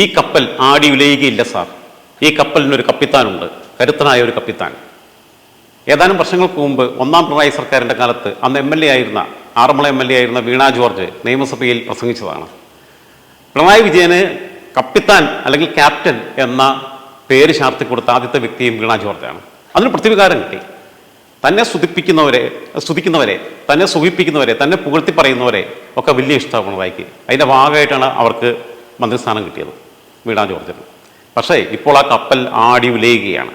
ഈ കപ്പൽ ആടി ഉലയുകയില്ല സാർ. ഈ കപ്പലിനൊരു കപ്പിത്താനുണ്ട്. കരുത്തനായ ഒരു കപ്പിത്താൻ. ഏതാനും വർഷങ്ങൾക്ക് മുമ്പ് ഒന്നാം പിണറായി സർക്കാരിന്റെ കാലത്ത് അന്ന് എം എൽ എ ആയിരുന്ന ആറന്മുള എം എൽ എ ആയിരുന്ന വീണ ജോർജ് നിയമസഭയിൽ പ്രസംഗിച്ചതാണ്. പിണറായി വിജയന് കപ്പിത്താൻ അല്ലെങ്കിൽ ക്യാപ്റ്റൻ എന്ന പേര് ചാർത്തി കൊടുത്ത ആദ്യത്തെ വ്യക്തിയും വീണ ജോർജാണ്. അതിന് പ്രതിവികാരം കിട്ടി. തന്നെ സ്തുതിപ്പിക്കുന്നവരെ സ്തുതിക്കുന്നവരെ തന്നെ സുഖിപ്പിക്കുന്നവരെ തന്നെ പുകഴ്ത്തി പറയുന്നവരെ ഒക്കെ വലിയ ഇഷ്ടമാണ് പിണറായിക്ക്. അതിന്റെ ഭാഗമായിട്ടാണ് അവർക്ക് മന്ത്രിസ്ഥാനം കിട്ടിയത്. വീണ ജോർജിന് പക്ഷേ ഇപ്പോൾ ആ കപ്പൽ ആടി ഉലയുകയാണ്.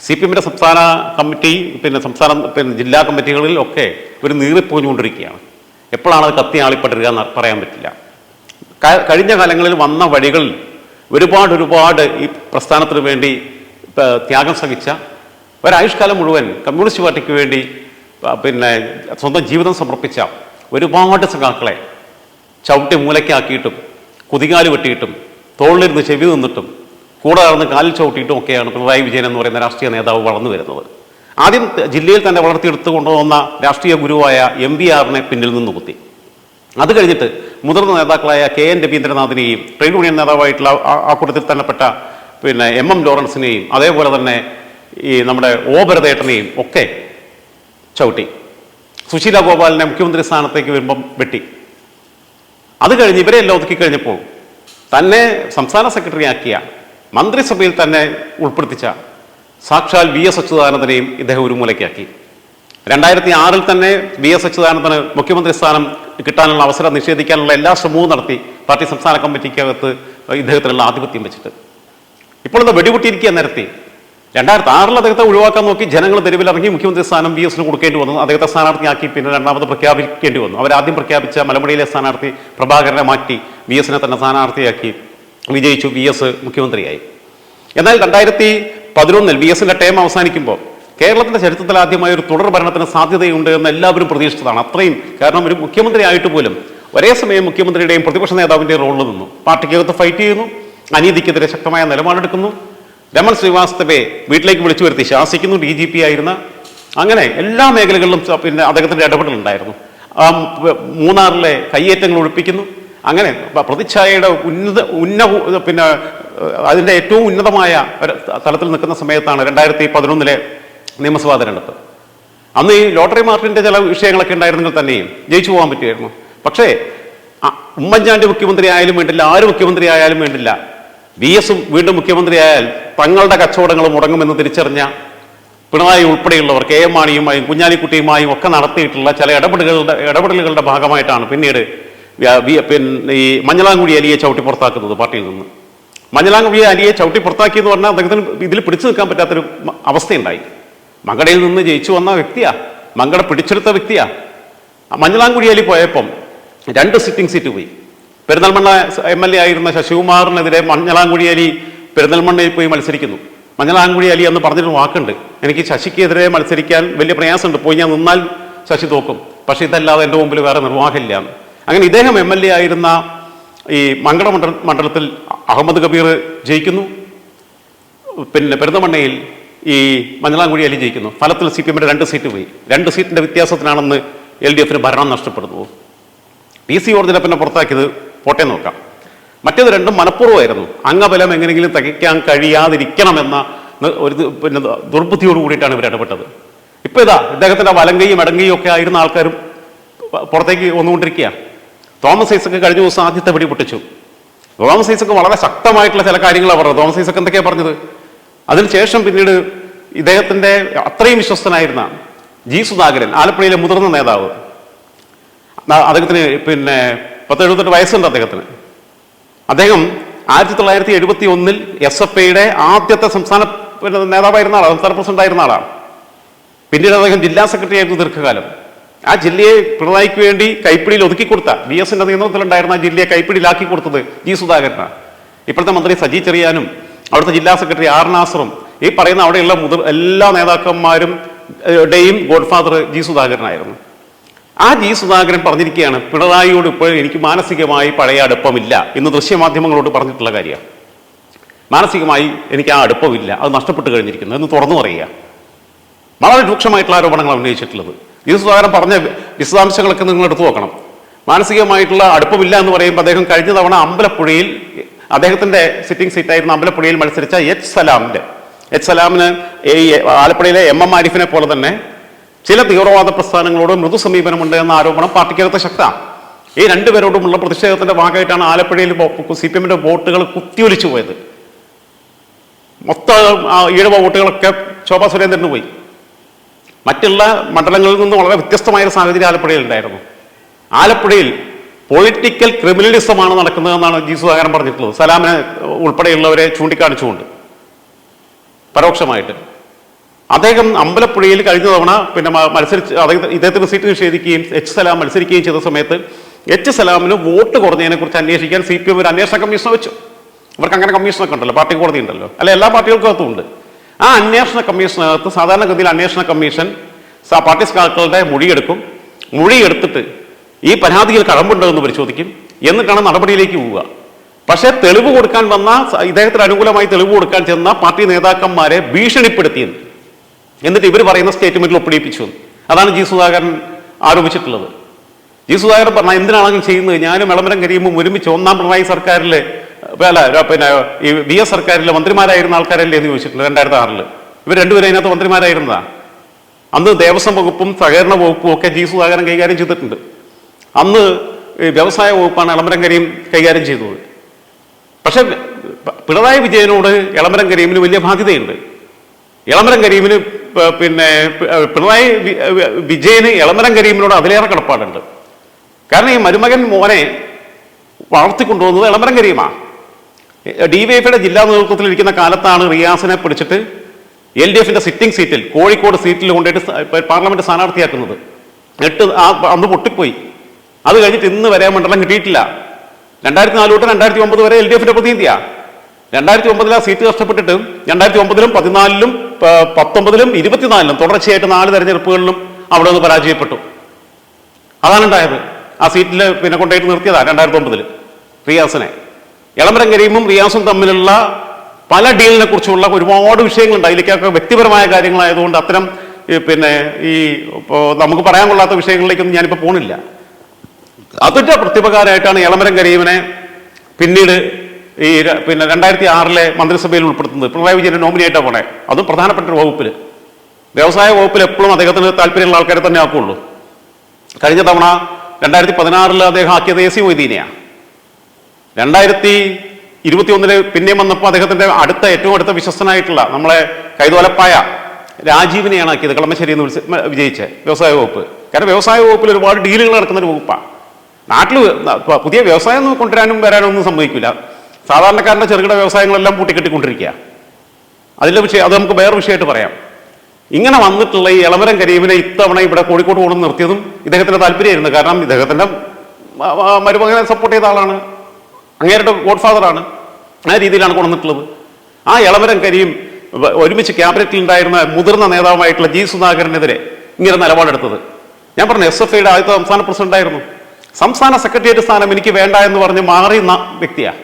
സി പി എമ്മിന്റെ സംസ്ഥാന കമ്മിറ്റി പിന്നെ സംസ്ഥാന പിന്നെ ജില്ലാ കമ്മിറ്റികളിൽ ഒക്കെ ഒരു നീറിപ്പോഞ്ഞുകൊണ്ടിരിക്കുകയാണ് എപ്പോഴാണ് അത് കത്തി ആളിപ്പെട്ടിരിക്കുക എന്ന് പറയാൻ പറ്റില്ല. കഴിഞ്ഞ കാലങ്ങളിൽ വന്ന വഴികളിൽ ഒരുപാട് ഒരുപാട് ഈ പ്രസ്ഥാനത്തിന് വേണ്ടി ത്യാഗം സഹിച്ച ഒരായുഷ്കാലം മുഴുവൻ കമ്മ്യൂണിസ്റ്റ് പാർട്ടിക്ക് വേണ്ടി പിന്നെ സ്വന്തം ജീവിതം സമർപ്പിച്ച ഒരുപാട് സഖാക്കളെ ചവിട്ടി മൂലയ്ക്കാക്കിയിട്ടും കുതികാൽ വെട്ടിയിട്ടും തോളിലിരുന്ന് ചെവി നിന്നിട്ടും കൂടെ നടന്ന് കാലിൽ ചവിട്ടിയിട്ടും ഒക്കെയാണ് പിണറായി വിജയൻ എന്ന് പറയുന്ന രാഷ്ട്രീയ നേതാവ് വളർന്നു വരുന്നത്. ആദ്യം ജില്ലയിൽ തന്നെ വളർത്തിയെടുത്തു കൊണ്ടുവന്ന രാഷ്ട്രീയ ഗുരുവായ എം വി ആറിനെ പിന്നിൽ നിന്ന് കുത്തി. അത് കഴിഞ്ഞിട്ട് മുതിർന്ന നേതാക്കളായ കെ എൻ രവീന്ദ്രനാഥിനെയും ട്രേഡ് യൂണിയൻ നേതാവായിട്ടുള്ള ആ- കൂട്ടത്തിൽ തന്നെപ്പെട്ട പിന്നെ എം എം ലോറൻസിനെയും അതേപോലെ തന്നെ ഈ നമ്മുടെ ഓ ഭരതേട്ടനെയും ഒക്കെ ചവിട്ടി. സുശീല ഗോപാലിനെ മുഖ്യമന്ത്രി സ്ഥാനത്തേക്ക് വരുമ്പം വെട്ടി. അത് കഴിഞ്ഞ് ഇവരെ എല്ലാം ഒതുക്കി കഴിഞ്ഞപ്പോൾ തന്നെ സംസ്ഥാന സെക്രട്ടറി ആക്കിയ മന്ത്രിസഭയിൽ തന്നെ ഉൾപ്പെടുത്തിച്ച സാക്ഷാൽ വി എസ് അച്യുതാനന്ദനെയും ഇദ്ദേഹം ഒരു മൂലയ്ക്കാക്കി രണ്ടായിരത്തി ആറിൽ തന്നെ വി എസ് അച്യുതാനന്ദന് മുഖ്യമന്ത്രി സ്ഥാനം കിട്ടാനുള്ള അവസരം നിഷേധിക്കാനുള്ള എല്ലാ ശ്രമവും നടത്തി പാർട്ടി സംസ്ഥാന കമ്മിറ്റിക്കകത്ത് ഇദ്ദേഹത്തിനുള്ള ആധിപത്യം വെച്ചിട്ട്. ഇപ്പോൾ ഇത് വെടിപൊട്ടിയിരിക്കുക നിരത്തി. രണ്ടായിരത്തി ആറിൽ അദ്ദേഹത്തെ ഒഴിവാക്കാൻ നോക്കി ജനങ്ങൾ തെരുവിലിറങ്ങി മുഖ്യമന്ത്രി സ്ഥാനം ബി എസിന് കൊടുക്കേണ്ടി വന്നു. അദ്ദേഹത്തെ സ്ഥാനാർത്ഥിയാക്കി പിന്നെ രണ്ടാമത് പ്രഖ്യാപിക്കേണ്ടി വന്നു. അവരാദ്യം പ്രഖ്യാപിച്ച മലമ്പുഴയിലെ സ്ഥാനാർത്ഥി പ്രഭാകരനെ മാറ്റി ബി എസിനെ തന്നെ സ്ഥാനാർത്ഥിയാക്കി വിജയിച്ചു ബി എസ് മുഖ്യമന്ത്രിയായി. എന്നാൽ രണ്ടായിരത്തി പതിനൊന്നിൽ ബി എസിന്റെ ടേം അവസാനിക്കുമ്പോൾ കേരളത്തിന്റെ ചരിത്രത്തിൽ ആദ്യമായ ഒരു തുടർ ഭരണത്തിന് സാധ്യതയുണ്ട് എന്ന് എല്ലാവരും പ്രതീക്ഷിച്ചതാണ്. അത്രയും കാരണം ഒരു മുഖ്യമന്ത്രി ആയിട്ട് പോലും ഒരേ സമയം മുഖ്യമന്ത്രിയുടെയും പ്രതിപക്ഷ നേതാവിന്റെയും റോളിൽ നിന്നു. പാർട്ടിക്കകത്ത് ഫൈറ്റ് ചെയ്യുന്നു. അനീതിക്കെതിരെ ശക്തമായ നിലപാടെടുക്കുന്നു. രമൺ ശ്രീവാസ്തവയെ വീട്ടിലേക്ക് വിളിച്ചു വരുത്തി. ശാസിക്കുന്നു ഡി ജി പി ആയിരുന്ന അങ്ങനെ എല്ലാ മേഖലകളിലും പിന്നെ അദ്ദേഹത്തിന്റെ ഇടപെടലുണ്ടായിരുന്നു. മൂന്നാറിലെ കയ്യേറ്റങ്ങൾ ഒഴിപ്പിക്കുന്നു. അങ്ങനെ പ്രതിച്ഛായയുടെ ഉന്നത ഉന്ന പിന്നെ അതിന്റെ ഏറ്റവും ഉന്നതമായ തലത്തിൽ നിൽക്കുന്ന സമയത്താണ് രണ്ടായിരത്തി പതിനൊന്നിലെ നിയമസഭാ തെരഞ്ഞെടുപ്പ്. അന്ന് ഈ ലോട്ടറി മാർട്ടിന്റെ ചില വിഷയങ്ങളൊക്കെ ഉണ്ടായിരുന്നെങ്കിൽ തന്നെയും ജയിച്ചു പോകാൻ പറ്റുമായിരുന്നു. പക്ഷേ ഉമ്മൻചാണ്ടി മുഖ്യമന്ത്രി ആയാലും വേണ്ടില്ല ആര് മുഖ്യമന്ത്രി ആയാലും വേണ്ടില്ല വി എസും വീണ്ടും മുഖ്യമന്ത്രിയായാൽ തങ്ങളുടെ കച്ചവടങ്ങൾ മുടങ്ങുമെന്ന് തിരിച്ചറിഞ്ഞ പിണറായി ഉൾപ്പെടെയുള്ളവർ കെ എം മാണിയുമായും കുഞ്ഞാലിക്കുട്ടിയുമായും ഒക്കെ നടത്തിയിട്ടുള്ള ചില ഇടപെടലുകളുടെ ഇടപെടലുകളുടെ ഭാഗമായിട്ടാണ് പിന്നീട് പിന്നെ ഈ മഞ്ഞളാങ്കുഴി അലിയെ ചവിട്ടി പുറത്താക്കുന്നത് പാർട്ടിയിൽ നിന്ന്. മഞ്ഞളാങ്കുഴി അലിയെ ചവിട്ടി പുറത്താക്കി എന്ന് പറഞ്ഞാൽ അദ്ദേഹത്തിന് ഇതിൽ പിടിച്ചു നിൽക്കാൻ പറ്റാത്തൊരു അവസ്ഥയുണ്ടായി. മങ്കടയിൽ നിന്ന് ജയിച്ചു വന്ന വ്യക്തിയാ. മങ്കട പിടിച്ചെടുത്ത വ്യക്തിയാ. മഞ്ഞളാങ്കുഴി അലി പോയപ്പം രണ്ട് സിറ്റിംഗ് സീറ്റ് പോയി. പെരിന്തൽമണ്ണ എം എൽ എ ആയിരുന്ന ശശികുമാറിനെതിരെ മഞ്ഞളാങ്കുഴി അലി പെരിന്തൽമണ്ണയിൽ പോയി മത്സരിക്കുന്നു. മഞ്ഞളാങ്കുഴി അലി എന്ന് പറഞ്ഞിട്ട് വാക്കുണ്ട്. എനിക്ക് ശശിക്കെതിരെ മത്സരിക്കാൻ വലിയ പ്രയാസമുണ്ട്. പോയി ഞാൻ നിന്നാൽ ശശി തോക്കും. പക്ഷെ ഇതല്ലാതെ എന്റെ മുമ്പിൽ വേറെ നിർവാഹമില്ല. അങ്ങനെ ഇദ്ദേഹം എം എൽ എ ആയിരുന്ന ഈ മങ്കട മണ്ഡല മണ്ഡലത്തിൽ അഹമ്മദ് കബീർ ജയിക്കുന്നു. പിന്നെ പെരുന്തമണ്ണയിൽ ഈ മഞ്ഞളാങ്കുഴി അലി ജയിക്കുന്നു. ഫലത്തിൽ സി പി എമ്മിന്റെ രണ്ട് സീറ്റ് പോയി. രണ്ട് സീറ്റിന്റെ വ്യത്യാസത്തിനാണെന്ന് എൽ ഡി എഫിന് ഭരണം നഷ്ടപ്പെടുന്നു. പി സി ജോർജിനെ പിന്നെ പുറത്താക്കിയത് പോട്ടെ നോക്കാം. മറ്റേത് രണ്ടും മനഃപൂർവമായിരുന്നു. അംഗബലം എങ്ങനെയെങ്കിലും തികയ്ക്കാൻ കഴിയാതിരിക്കണമെന്ന ഒരു പിന്നെ ദുർബുദ്ധിയോട് കൂടിയിട്ടാണ് ഇവർ ഇടപെട്ടത്. ഇപ്പൊ ഇതാ ഇദ്ദേഹത്തിന്റെ വലങ്കയും അടങ്കയും ഒക്കെ ആയിരുന്ന ആൾക്കാരും പുറത്തേക്ക് വന്നുകൊണ്ടിരിക്കുക തോമസ് ഐസക്ക് കഴിഞ്ഞ ദിവസം ആദ്യത്തെ പിടി പൊട്ടിച്ചു. തോമസ് ഐസക്ക് വളരെ ശക്തമായിട്ടുള്ള ചില കാര്യങ്ങളാണ് പറഞ്ഞത്. തോമസ് ഐസക്ക് എന്തൊക്കെയാണ് പറഞ്ഞത്? അതിനുശേഷം പിന്നീട് ഇദ്ദേഹത്തിന്റെ അത്രയും വിശ്വസ്തനായിരുന്ന ജി സുധാകരൻ ആലപ്പുഴയിലെ മുതിർന്ന നേതാവ് അദ്ദേഹത്തിന് പിന്നെ പത്ത് എഴുപത്തെട്ട് വയസ്സുണ്ട് അദ്ദേഹത്തിന്. അദ്ദേഹം ആയിരത്തി തൊള്ളായിരത്തി എഴുപത്തി ഒന്നിൽ എസ് എഫ് ഐയുടെ ആദ്യത്തെ സംസ്ഥാന നേതാവായിരുന്ന ആളാണ് സംസ്ഥാന പ്രസിഡന്റ് ആയിരുന്ന ആളാണ് പിന്നീട് അദ്ദേഹം ജില്ലാ സെക്രട്ടറി ആയിരുന്നു ദീർഘകാലം. ആ ജില്ലയെ പിണറായിക്ക് വേണ്ടി കൈപ്പിടിയിൽ ഒതുക്കി കൊടുത്ത ബി എസിന്റെ നിയന്ത്രണത്തിലുണ്ടായിരുന്ന ആ ജില്ലയെ കൈപ്പിടിയിലാക്കി കൊടുത്തത് ജി സുധാകരനാണ്. ഇപ്പോഴത്തെ മന്ത്രി സജി ചെറിയാനും അവിടുത്തെ ജില്ലാ സെക്രട്ടറി ആർ നാസറും ഈ പറയുന്ന അവിടെയുള്ള മുതിർ എല്ലാ നേതാക്കന്മാരും ടെയും ഗോഡ്ഫാദർ ജി സുധാകരനായിരുന്നു. ആ ജി സുധാകരൻ പറഞ്ഞിരിക്കുകയാണ് പിണറായിയോട് ഇപ്പോൾ എനിക്ക് മാനസികമായി പഴയ അടുപ്പമില്ല എന്ന് ദൃശ്യമാധ്യമങ്ങളോട് പറഞ്ഞിട്ടുള്ള കാര്യമാണ് മാനസികമായി എനിക്ക് ആ അടുപ്പമില്ല അത് നഷ്ടപ്പെട്ടു കഴിഞ്ഞിരിക്കുന്നു എന്ന് തുറന്നു പറയുക. വളരെ രൂക്ഷമായിട്ടുള്ള ആരോപണങ്ങൾ ഉന്നയിച്ചിട്ടുള്ളത്. ജി സുധാകരൻ പറഞ്ഞ വിശദാംശങ്ങളൊക്കെ നിങ്ങൾ എടുത്തു നോക്കണം. മാനസികമായിട്ടുള്ള അടുപ്പമില്ല എന്ന് പറയുമ്പോൾ അദ്ദേഹം കഴിഞ്ഞ തവണ അമ്പലപ്പുഴയിൽ അദ്ദേഹത്തിന്റെ സിറ്റിംഗ് സീറ്റായിരുന്ന അമ്പലപ്പുഴയിൽ മത്സരിച്ച എച്ച് സലാമിന്റെ എച്ച് സലാമിന് ഈ ആലപ്പുഴയിലെ എം എം ആരിഫിനെ പോലെ തന്നെ ചില തീവ്രവാദ പ്രസ്ഥാനങ്ങളോട് മൃദു സമീപനമുണ്ട് എന്ന ആരോപണം പാർട്ടിക്കകത്ത് ശക്തമാണ് ഈ രണ്ടുപേരോടുമുള്ള പ്രതിഷേധത്തിന്റെ ഭാഗമായിട്ടാണ് ആലപ്പുഴയിൽ സി പി എമ്മിന്റെ വോട്ടുകൾ കുത്തിയൊലിച്ചു പോയത്. മൊത്തം ഈഴവ വോട്ടുകളൊക്കെ ശോഭാ സുരേന്ദ്രന് പോയി. മറ്റുള്ള മണ്ഡലങ്ങളിൽ നിന്ന് വളരെ വ്യത്യസ്തമായ ഒരു സാഹചര്യം ആലപ്പുഴയിൽ ഉണ്ടായിരുന്നു. ആലപ്പുഴയിൽ പൊളിറ്റിക്കൽ ക്രിമിനലിസമാണ് നടക്കുന്നതെന്നാണ് ജി സുധാകരൻ പറഞ്ഞിട്ടുള്ളത്. സലാമിനെ ഉൾപ്പെടെയുള്ളവരെ ചൂണ്ടിക്കാണിച്ചുകൊണ്ട്. പരോക്ഷമായിട്ട്. അദ്ദേഹം അമ്പലപ്പുഴയിൽ കഴിഞ്ഞ തവണ പിന്നെ മത്സരിച്ച് ഇദ്ദേഹത്തിന് സീറ്റ് നിഷേധിക്കുകയും എച്ച് സലാം മത്സരിക്കുകയും ചെയ്ത സമയത്ത് എച്ച് സലാമിന് വോട്ട് കുറഞ്ഞതിനെ കുറിച്ച് അന്വേഷിക്കാൻ സി പി എം ഒരു അന്വേഷണ കമ്മീഷൻ വെച്ചു. അവർക്ക് അങ്ങനെ കമ്മീഷനൊക്കെ ഉണ്ടല്ലോ പാർട്ടി കോടതി ഉണ്ടല്ലോ അല്ല എല്ലാ പാർട്ടികൾക്കും ഉണ്ട് ആ അന്വേഷണ കമ്മീഷനകത്ത് സാധാരണഗതിയിൽ അന്വേഷണ കമ്മീഷൻ പാർട്ടി സഖാക്കളുടെ മൊഴിയെടുക്കും. മൊഴിയെടുത്തിട്ട് ഈ പരാതിയിൽ കഴമ്പുണ്ടോ എന്ന് പരിശോധിക്കും. എന്നിട്ടാണ് നടപടിയിലേക്ക് പോവുക. പക്ഷേ തെളിവ് കൊടുക്കാൻ വന്ന ഇദ്ദേഹത്തിന് അനുകൂലമായി തെളിവ് കൊടുക്കാൻ ചെന്ന പാർട്ടി നേതാക്കന്മാരെ ഭീഷണിപ്പെടുത്തിയെന്ന്. എന്നിട്ട് ഇവർ പറയുന്ന സ്റ്റേറ്റ്മെന്റിൽ ഒപ്പിടിപ്പിച്ചു. അതാണ് ജി സുധാകരൻ ആരോപിച്ചിട്ടുള്ളത്. ജി സുധാകരൻ പറഞ്ഞ എന്തിനാണെങ്കിലും ചെയ്യുന്നത്? ഞാനും ഇളമരം കഴിയുമ്പോൾ ഒരുമിച്ച് ഒന്നാം പിണറായി സർക്കാരിലെ അല്ല പിന്നെ ഈ വി എസ് സർക്കാരിലെ മന്ത്രിമാരായിരുന്ന ആൾക്കാരല്ലേ എന്ന് ചോദിച്ചിട്ടുണ്ട് രണ്ടായിരത്തി ആറിൽ ഇവർ രണ്ടുപേരും അതിനകത്ത് മന്ത്രിമാരായിരുന്നതാ. അന്ന് ദേവസ്വം വകുപ്പും സഹകരണ വകുപ്പും ഒക്കെ ജി സുധാകരൻ കൈകാര്യം ചെയ്തിട്ടുണ്ട്. അന്ന് വ്യവസായ വകുപ്പാണ് ഇളമരം കരീം കൈകാര്യം ചെയ്തത്. പക്ഷെ പിണറായി വിജയനോട് ഇളമരം കരീമിന് വലിയ ബാധ്യതയുണ്ട്. ഇളമരം കരീമിന് പിന്നെ പിണറായി വിജയന് ഇളമരം കരീമിനോട് അതിലേറെ കടപ്പാടുണ്ട്. കാരണം ഈ മരുമകൻ മോനെ വളർത്തിക്കൊണ്ടുപോകുന്നത് ഇളമരം കരീമാണ് ഡി വൈ എഫിയുടെ ജില്ലാ നേതൃത്വത്തിൽ ഇരിക്കുന്ന കാലത്താണ് റിയാസിനെ പിടിച്ചിട്ട് എൽ ഡി എഫിന്റെ സിറ്റിംഗ് സീറ്റിൽ കോഴിക്കോട് സീറ്റിൽ കൊണ്ടുപോയിട്ട് പാർലമെന്റ് സ്ഥാനാർത്ഥിയാക്കുന്നത്. എട്ട് ആ അന്ന് പൊട്ടിപ്പോയി. അത് കഴിഞ്ഞിട്ട് ഇന്ന് വരെ മണ്ഡലം കിട്ടിയിട്ടില്ല. രണ്ടായിരത്തി നാല് തൊട്ട് രണ്ടായിരത്തി ഒമ്പത് വരെ എൽ ഡി എഫിന്റെ പ്രതിനിധിയാ. രണ്ടായിരത്തി ഒമ്പതിൽ ആ സീറ്റ് കഷ്ടപ്പെട്ടിട്ട് രണ്ടായിരത്തി ഒമ്പതിലും പതിനാലിലും പത്തൊമ്പതിലും ഇരുപത്തിനാലിലും തുടർച്ചയായിട്ട് നാല് തെരഞ്ഞെടുപ്പുകളിലും അവിടെ നിന്ന് പരാജയപ്പെട്ടു. അതാണ് ഉണ്ടായത് ആ സീറ്റിൽ പിന്നെ കൊണ്ടുപോയിട്ട് നിർത്തിയതാണ് രണ്ടായിരത്തി ഒമ്പതിൽ റിയാസിനെ. ഇളമരം കരീമും റിയാസും തമ്മിലുള്ള പല ഡീലിനെ കുറിച്ചുള്ള ഒരുപാട് വിഷയങ്ങളുണ്ട്. അതിലേക്കൊക്കെ വ്യക്തിപരമായ കാര്യങ്ങളായതുകൊണ്ട് അത്തരം പിന്നെ ഈ നമുക്ക് പറയാൻ കൊള്ളാത്ത വിഷയങ്ങളിലേക്കൊന്നും ഞാനിപ്പോൾ പോണില്ല. അതിന്റെ പ്രത്യുപകാരമായിട്ടാണ് ഇളമരം കരീമിനെ പിന്നീട് ഈ പിന്നെ രണ്ടായിരത്തി ആറിലെ മന്ത്രിസഭയിൽ ഉൾപ്പെടുത്തുന്നത് പിണറായി വിജയന്റെ നോമിനിയായിട്ടാണ് പോണേ. അതും പ്രധാനപ്പെട്ട ഒരു വകുപ്പിൽ വ്യവസായ വകുപ്പിൽ എപ്പോഴും അദ്ദേഹത്തിന് താല്പര്യമുള്ള ആൾക്കാരെ തന്നെ ആക്കുള്ളൂ. കഴിഞ്ഞ തവണ രണ്ടായിരത്തി പതിനാറിൽ അദ്ദേഹം ആക്കിയത് എ സി മൊയ്തീനെയാണ് രണ്ടായിരത്തി ഇരുപത്തി ഒന്നിൽ പിന്നെയും വന്നപ്പോൾ അദ്ദേഹത്തിന്റെ അടുത്ത ഏറ്റവും അടുത്ത വിശ്വസ്തനായിട്ടുള്ള നമ്മളെ കൈതോലപ്പായ രാജീവിനെയാണ് ആക്കിയത് കളമശ്ശേരി എന്ന് വിളിച്ച് വിജയിച്ച വ്യവസായ വകുപ്പ്. കാരണം വ്യവസായ വകുപ്പിൽ ഒരുപാട് ഡീലുകൾ നടക്കുന്ന ഒരു വകുപ്പാണ് നാട്ടിൽ പുതിയ വ്യവസായം കൊണ്ടുവരാനും വരാനും ഒന്നും സംഭവിക്കില്ല സാധാരണക്കാരന്റെ ചെറുകിട വ്യവസായങ്ങളെല്ലാം പൂട്ടിക്കെട്ടിക്കൊണ്ടിരിക്കുക. അതിലെ വിഷയം അത് നമുക്ക് വേറെ വിഷയമായിട്ട് പറയാം. ഇങ്ങനെ വന്നിട്ടുള്ള ഈ ഇളമരം കരീമിനെ ഇത്തവണ ഇവിടെ കോഴിക്കോട് കൊണ്ടു നിർത്തിയതും ഇദ്ദേഹത്തിന്റെ താല്പര്യമായിരുന്നു. കാരണം ഇദ്ദേഹത്തിന്റെ മരുമകനെ സപ്പോർട്ട് ചെയ്ത ആളാണ്. അങ്ങേരുടെ ഗോഡ് ഫാദറാണ് ആ രീതിയിലാണ് കൊണ്ടുവന്നിട്ടുള്ളത്. ആ ഇളമരം കരീം ഒരുമിച്ച് ക്യാബിനറ്റിൽ ഉണ്ടായിരുന്ന മുതിർന്ന നേതാവായിട്ടുള്ള ജി സുധാകരനെതിരെ ഇങ്ങനെ നിലപാടെടുത്തത്. ഞാൻ പറഞ്ഞു എസ് എഫ് ഐയുടെ ആദ്യത്തെ സംസ്ഥാന പ്രസിഡന്റ് ആയിരുന്നു സംസ്ഥാന സെക്രട്ടേറിയറ്റ് സ്ഥാനം എനിക്ക് വേണ്ട എന്ന് പറഞ്ഞ് മാറി വ്യക്തിയാണ്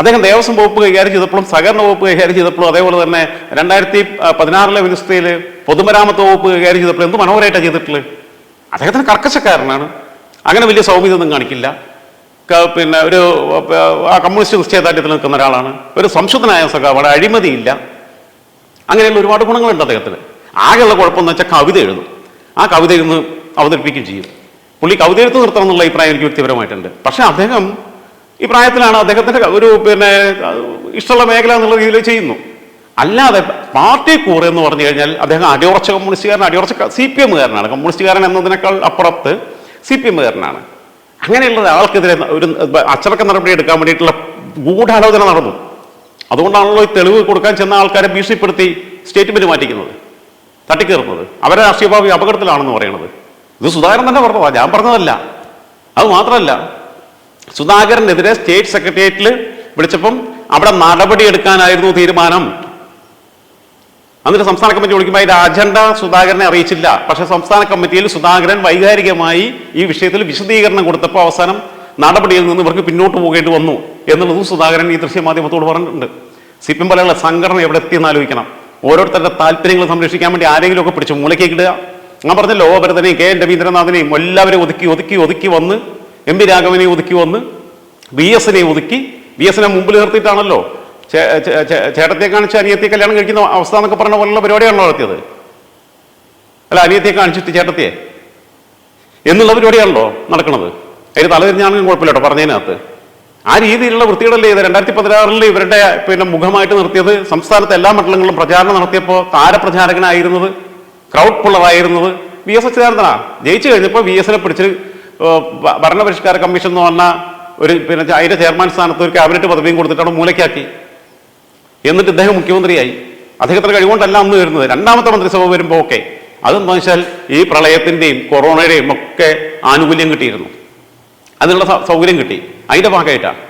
അദ്ദേഹം ദേവസ്വം വകുപ്പ് കൈകാര്യം ചെയ്തപ്പോഴും സഹകരണ വകുപ്പ് കൈകാര്യം ചെയ്തപ്പോഴും അതേപോലെ തന്നെ രണ്ടായിരത്തി പതിനാറിലെ മിനിസ്ട്രിയിൽ പൊതുമരാമത്ത് വകുപ്പ് കൈകാര്യം ചെയ്തപ്പോഴും എന്ത് മനോഹരമായിട്ടാണ് ചെയ്തിട്ടുള്ളത്. അദ്ദേഹത്തിന് കർക്കശക്കാരനാണ്. അങ്ങനെ വലിയ സൗമ്യതൊന്നും കാണിക്കില്ല. പിന്നെ ഒരു കമ്മ്യൂണിസ്റ്റ് നിശ്ചയദാർഢ്യത്തിൽ നിൽക്കുന്ന ഒരാളാണ്. ഒരു സംശുദ്ധനായ സഖാവാണ് അഴിമതിയില്ല. അങ്ങനെയുള്ള ഒരുപാട് ഗുണങ്ങളുണ്ട് അദ്ദേഹത്തിന്. ആകെയുള്ള കുഴപ്പമെന്ന് വെച്ചാൽ കവിത എഴുതും. ആ കവിത എഴുന്ന് അവതരിപ്പിക്കുകയും ചെയ്യും. പുള്ളി കവിത എഴുത്ത് നിർത്തണം എന്നുള്ള അഭിപ്രായം എനിക്ക് വ്യക്തിപരമായിട്ടുണ്ട്. പക്ഷേ അദ്ദേഹം ഈ പ്രായത്തിലാണ് അദ്ദേഹത്തിന്റെ ഒരു പിന്നെ ഇഷ്ടമുള്ള മേഖല എന്നുള്ള രീതിയിൽ ചെയ്യുന്നു. അല്ലാതെ പാർട്ടി കൂറ് എന്ന് പറഞ്ഞു കഴിഞ്ഞാൽ അദ്ദേഹം അടിയുറച്ച കമ്മ്യൂണിസ്റ്റുകാരൻ അടിയുറച്ച സി പി എമ്മുകാരനാണ്. കമ്മ്യൂണിസ്റ്റുകാരൻ എന്നതിനേക്കാൾ അപ്പുറത്ത് സി പി എമ്മുകാരനാണ്. അങ്ങനെയുള്ള ഒരാൾക്കെതിരെ ഒരു അച്ചടക്ക നടപടി എടുക്കാൻ വേണ്ടിയിട്ടുള്ള ഗൂഢാലോചന നടന്നു. അതുകൊണ്ടാണല്ലോ ഈ തെളിവ് കൊടുക്കാൻ ചെന്ന ആൾക്കാരെ ഭീഷണിപ്പെടുത്തി സ്റ്റേറ്റ്മെന്റ് മാറ്റിക്കുന്നത് തട്ടിക്കേറുന്നത്. അവരെ രാഷ്ട്രീയഭാവി അപകടത്തിലാണെന്ന് പറയുന്നത് ഇത് സുധാകരൻ തന്നെ പറഞ്ഞതാണ് ഞാൻ പറഞ്ഞതല്ല. അത് മാത്രമല്ല. സുധാകരനെതിരെ സ്റ്റേറ്റ് സെക്രട്ടേറിയറ്റിൽ വിളിച്ചപ്പം അവിടെ നടപടി എടുക്കാനായിരുന്നു തീരുമാനം. എന്നിട്ട് സംസ്ഥാന കമ്മിറ്റി വിളിക്കുമ്പോൾ അതിന്റെ അജണ്ട സുധാകരനെ അറിയിച്ചില്ല. പക്ഷെ സംസ്ഥാന കമ്മിറ്റിയിൽ സുധാകരൻ വൈകാരികമായി ഈ വിഷയത്തിൽ വിശദീകരണം കൊടുത്തപ്പോൾ അവസാനം നടപടിയിൽ നിന്ന് ഇവർക്ക് പിന്നോട്ട് പോകേണ്ടി വന്നു എന്നുള്ളതും സുധാകരൻ ഈ ദൃശ്യമാധ്യമത്തോട് പറഞ്ഞിട്ടുണ്ട്. സി പി എം പോലെയുള്ള സംഘടന എവിടെ എത്തിയെന്ന് ആലോചിക്കണം. ഓരോരുത്തരുടെ താല്പര്യങ്ങൾ സംരക്ഷിക്കാൻ വേണ്ടി ആരെങ്കിലും ഒക്കെ പിടിച്ച് മൂലക്കേക്കിടുക ഞാൻ പറഞ്ഞല്ലോ ഭരതനെയും കെ എൻ രവീന്ദ്രനാഥിനെയും എല്ലാവരും ഒതുക്കി ഒതുക്കി ഒതുക്കി വന്ന് എം പി രാഘവനെ ഒതുക്കി വന്ന് വി എസിനെ ഒതുക്കി. വി എസിനെ മുമ്പിൽ നിർത്തിയിട്ടാണല്ലോ ചേട്ടത്തെ കാണിച്ച് അനിയത്തെ കല്യാണം കഴിക്കുന്ന അവസ്ഥ എന്നൊക്കെ പറഞ്ഞ പോലുള്ള പരിപാടിയാണല്ലോ നടത്തിയത്. അല്ല അനിയത്തെ കാണിച്ചിട്ട് ചേട്ടത്തിയെ എന്നുള്ള പരിപാടിയാണല്ലോ നടക്കുന്നത് അതിന് തലതിരിഞ്ഞാണെങ്കിലും കുഴപ്പമില്ല പറഞ്ഞതിനകത്ത്. ആ രീതിയിലുള്ള വൃത്തികളല്ലേ ഇത് രണ്ടായിരത്തി പതിനാറിൽ ഇവരുടെ പിന്നെ മുഖമായിട്ട് നിർത്തിയത് സംസ്ഥാനത്തെ എല്ലാ മണ്ഡലങ്ങളിലും പ്രചാരണം നടത്തിയപ്പോൾ താരപ്രചാരകനായിരുന്നത് ക്രൗഡ് പുള്ളറായിരുന്നത് വി എസ് അച്യുതാനന്ദനാ. ജയിച്ചു കഴിഞ്ഞപ്പോൾ വി എസിനെ പിടിച്ച് ഭരണപരിഷ്കാര കമ്മീഷൻ എന്ന് പറഞ്ഞ ഒരു പിന്നെ അതിന്റെ ചെയർമാൻ സ്ഥാനത്ത് ഒരു ക്യാബിനറ്റ് പദവിയും കൊടുത്തിട്ടാണ് മൂലയ്ക്കാക്കി. എന്നിട്ട് ഇദ്ദേഹം മുഖ്യമന്ത്രിയായി. അദ്ദേഹത്തിന് കഴിവുകൊണ്ടല്ല അന്ന് വരുന്നത്. രണ്ടാമത്തെ മന്ത്രിസഭ വരുമ്പോൾ ഓക്കെ അതെന്താ വെച്ചാൽ ഈ പ്രളയത്തിന്റെയും കൊറോണയുടെയും ഒക്കെ ആനുകൂല്യം കിട്ടിയിരുന്നു. അതിനുള്ള സൗകര്യം കിട്ടി. അതിന്റെ ഭാഗമായിട്ടാണ്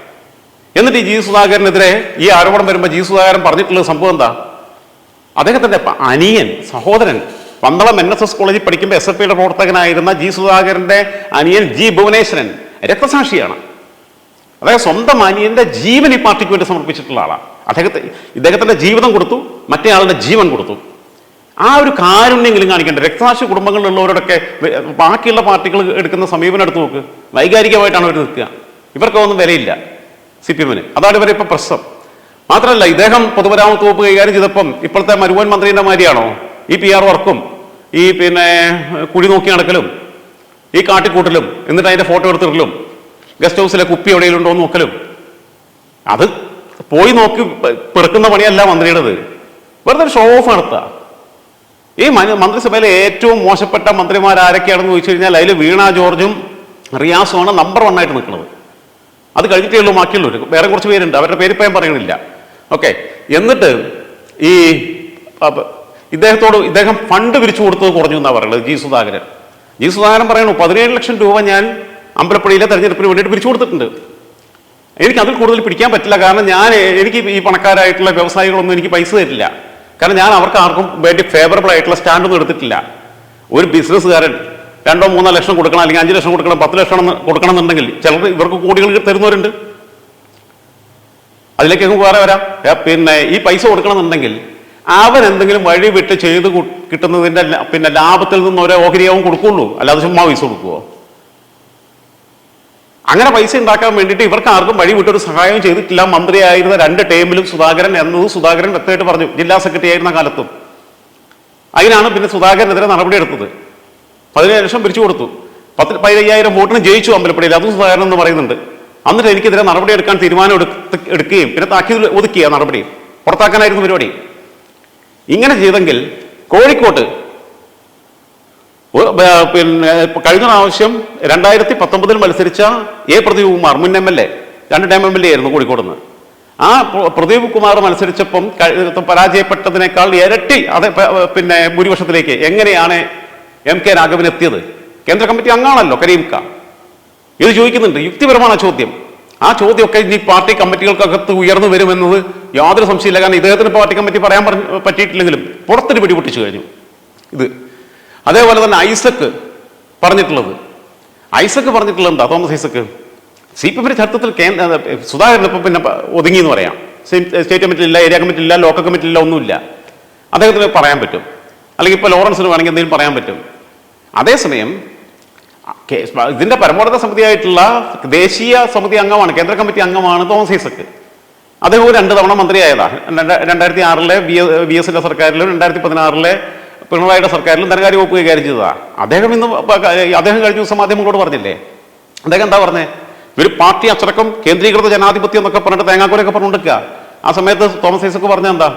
എന്നിട്ട് ഈ ജി സുധാകരനെതിരെ ഈ ആരോപണം വരുമ്പോൾ ജി സുധാകരൻ പറഞ്ഞിട്ടുള്ള സംഭവം എന്താ? അദ്ദേഹത്തിന്റെ അനിയൻ സഹോദരൻ പന്തളം എൻ എസ് എസ് കോളേജിൽ പഠിക്കുമ്പോൾ എസ് എഫ് ഐയുടെ പ്രവർത്തകനായിരുന്ന ജി സുധാകരന്റെ അനിയൻ ജി ഭുവനേശ്വരൻ രക്തസാക്ഷിയാണ്. അതായത് സ്വന്തം അനിയന്റെ ജീവൻ ഈ പാർട്ടിക്ക് വേണ്ടി സമർപ്പിച്ചിട്ടുള്ള ആളാണ്. അദ്ദേഹത്തെ ഇദ്ദേഹത്തിന്റെ ജീവിതം കൊടുത്തു മറ്റേ ആളുടെ ജീവൻ കൊടുത്തു. ആ ഒരു കാരുണ്യെങ്കിലും കാണിക്കേണ്ട? രക്തസാക്ഷി കുടുംബങ്ങളിലുള്ളവരോടൊക്കെ ബാക്കിയുള്ള പാർട്ടികൾ എടുക്കുന്ന സമീപനം എടുത്ത് നോക്ക്. വൈകാരികമായിട്ടാണ് അവർ നിൽക്കുക. ഇവർക്കൊന്നും വിലയില്ല സി പി എമ്മിന്. അതാണ് ഇവരെ ഇപ്പൊ പ്രശ്നം. മാത്രമല്ല ഇദ്ദേഹം പൊതുമരാമത്ത് വകുപ്പ് കൈകാര്യം ചെയ്തപ്പം ഇപ്പോഴത്തെ മരുവൻ മന്ത്രിന്റെ മാതിരിയാണോ? ഈ പി ആർ വർക്കും ഈ പിന്നെ കുഴി നോക്കി നടക്കലും ഈ കാട്ടിക്കൂട്ടലും എന്നിട്ട് അതിന്റെ ഫോട്ടോ എടുത്തിടലും ഗസ്റ്റ് ഹൗസിലെ കുപ്പി എവിടെയെങ്കിലും ഉണ്ടോ എന്ന് നോക്കലും. അത് പോയി നോക്കി പെറുക്കുന്ന പണിയല്ല മന്ത്രിയുടേത്. വെറുതെ ഒരു ഷോ ഓഫ് നടത്തുക ഈ മന്ത്രിസഭയിലെ ഏറ്റവും മോശപ്പെട്ട മന്ത്രിമാർ ആരൊക്കെയാണെന്ന് ചോദിച്ചു കഴിഞ്ഞാൽ അതിൽ വീണ ജോർജും റിയാസുമാണ് നമ്പർ വൺ ആയിട്ട് നിൽക്കുന്നത്. അത് കഴിഞ്ഞിട്ടേ ഉള്ളൂ ബാക്കിയുള്ളൂ. വേറെ കുറച്ച് പേരുണ്ട്. അവരുടെ പേര് ഇപ്പം പറയണില്ല ഓക്കെ എന്നിട്ട് ഈ ഇദ്ദേഹത്തോട് ഇദ്ദേഹം ഫണ്ട് പിരിച്ചു കൊടുത്തത് കുറഞ്ഞു എന്നാണ് പറയുന്നത് ജി സുധാകരൻ. ജി സുധാകരൻ പറയണു പതിനേഴ് ലക്ഷം രൂപ ഞാൻ അമ്പലപ്പുഴയിലെ തെരഞ്ഞെടുപ്പിന് വേണ്ടിയിട്ട് പിരിച്ചു കൊടുത്തിട്ടുണ്ട്. എനിക്ക് അതിൽ കൂടുതൽ പിടിക്കാൻ പറ്റില്ല. കാരണം ഞാൻ എനിക്ക് ഈ പണക്കാരായിട്ടുള്ള വ്യവസായികളൊന്നും എനിക്ക് പൈസ തരില്ല. കാരണം ഞാൻ അവർക്ക് ആർക്കും വേണ്ടി ഫേവറബിൾ ആയിട്ടുള്ള സ്റ്റാൻഡൊന്നും എടുത്തിട്ടില്ല. ഒരു ബിസിനസ്സുകാരൻ രണ്ടോ മൂന്നോ ലക്ഷം കൊടുക്കണം അല്ലെങ്കിൽ അഞ്ച് ലക്ഷം കൊടുക്കണം പത്ത് ലക്ഷം കൊടുക്കണം എന്നുണ്ടെങ്കിൽ ചിലർ ഇവർക്ക് കോടികൾ തരുന്നവരുണ്ട്. അതിലേക്ക് വേറെ വരാം. പിന്നെ ഈ പൈസ കൊടുക്കണമെന്നുണ്ടെങ്കിൽ അവൻ എന്തെങ്കിലും വഴി വിട്ട് ചെയ്ത് കിട്ടുന്നതിന്റെ പിന്നെ ലാഭത്തിൽ നിന്ന് ഒരേ ഓഹരിയാവും കൊടുക്കുള്ളൂ. അല്ലാതെ ചുമ്മാ പൈസ കൊടുക്കുവോ? അങ്ങനെ പൈസ ഉണ്ടാക്കാൻ വേണ്ടിയിട്ട് ഇവർക്ക് ആർക്കും വഴി വിട്ടൊരു സഹായം ചെയ്തിട്ടില്ല. മന്ത്രിയായിരുന്ന രണ്ട് ടേമിലും സുധാകരൻ എന്നത് സുധാകരൻ വ്യക്തമായിട്ട് പറഞ്ഞു. ജില്ലാ സെക്രട്ടറി ആയിരുന്ന കാലത്തും. അതിനാണ് പിന്നെ സുധാകരനെതിരെ നടപടിയെടുത്തത് പതിനേഴ് ലക്ഷം പിരിച്ചു കൊടുത്തു. പത്ത് പതിനയ്യായിരം വോട്ടിന് ജയിച്ചു അമ്പലപ്പടിയിൽ അതും സുധാകരൻ എന്ന് പറയുന്നുണ്ട്. എന്നിട്ട് എനിക്കെതിരെ നടപടിയെടുക്കാൻ തീരുമാനം എടുക്കുകയും പിന്നെ താക്കീത് ഒതുക്കിയ നടപടി. പുറത്താക്കാനായിരുന്നു പരിപാടി. ഇങ്ങനെ ചെയ്തെങ്കിൽ കോഴിക്കോട്ട് പിന്നെ കഴിഞ്ഞ പ്രാവശ്യം രണ്ടായിരത്തി പത്തൊമ്പതിൽ മത്സരിച്ച എ പ്രദീപ് കുമാർ മുൻ എം എൽ എ രണ്ട് ടൈം എം എൽ എ ആയിരുന്നു കോഴിക്കോട് നിന്ന് ആ പ്ര- പ്രദീപ് കുമാർ മത്സരിച്ചപ്പം പരാജയപ്പെട്ടതിനേക്കാൾ ഇരട്ടി അത് പിന്നെ ഭൂരിപക്ഷത്തിലേക്ക് എങ്ങനെയാണ് എം കെ രാഘവൻ എത്തിയത്? കേന്ദ്ര കമ്മിറ്റി അംഗമാണല്ലോ കരീംക ഇത് ചോദിക്കുന്നുണ്ട് യുക്തിപരമാണ് ചോദ്യം. ആ ചോദ്യമൊക്കെ ഇനി പാർട്ടി കമ്മിറ്റികൾക്കകത്ത് ഉയർന്നു വരുമെന്നത് യാതൊരു സംശയമില്ല കാരണം ഇദ്ദേഹത്തിന് പാർട്ടി കമ്മിറ്റി പറയാൻ പറഞ്ഞ- പറ്റിയിട്ടില്ലെങ്കിലും പുറത്തിന് പിടിപൊട്ടിച്ചു കഴിഞ്ഞു. ഇത്. അതേപോലെ തന്നെ ഐസക്ക് പറഞ്ഞിട്ടുള്ളത്. ഐസക്ക് പറഞ്ഞിട്ടുള്ളത് എന്താ? തോമസ് ഐസക്ക്? സി പി എമ്മിന്റെ ചരിത്രത്തിൽ കേന്ദ്ര സുധാകരൻ ഇപ്പം പിന്നെ ഒതുങ്ങി എന്ന് പറയാം. സ്റ്റേറ്റ് കമ്മിറ്റി ഇല്ല ഏരിയ കമ്മിറ്റി ഇല്ല ലോക്കൽ കമ്മിറ്റി ഇല്ല ഒന്നുമില്ല. അദ്ദേഹത്തിന് പറയാൻ പറ്റും. അല്ലെങ്കിൽ ഇപ്പോൾ ലോറൻസിന് വേണമെങ്കിൽ എന്തെങ്കിലും പറയാൻ പറ്റും. അതേസമയം ഇതിന്റെ പരമോന്നത സമിതിയായിട്ടുള്ള ദേശീയ സമിതി അംഗമാണ് കേന്ദ്ര കമ്മിറ്റി അംഗമാണ് തോമസ് ഐസക്ക്. അദ്ദേഹം രണ്ട് തവണ മന്ത്രിയായതാണ് രണ്ട- രണ്ടായിരത്തി ആറിലെ വി വി എസിന്റെ സർക്കാരിലും രണ്ടായിരത്തി പതിനാറിലെ പിണറായിയുടെ സർക്കാരിലും ധനകാര്യ വകുപ്പ് കൈകാര്യം ചെയ്തതാ. അദ്ദേഹം ഇന്ന് അദ്ദേഹം കഴിഞ്ഞ ദിവസം മാധ്യമങ്ങളോട് പറഞ്ഞില്ലേ? അദ്ദേഹം എന്താ പറഞ്ഞേ? ഒരു പാർട്ടി അച്ചടക്കം കേന്ദ്രീകൃത ജനാധിപത്യം എന്നൊക്കെ പറഞ്ഞിട്ട് തേങ്ങാക്കോലൊക്കെ പറഞ്ഞുകൊണ്ടിരിക്കുക ആ സമയത്ത് തോമസ് ഐസക്ക് പറഞ്ഞ എന്താ?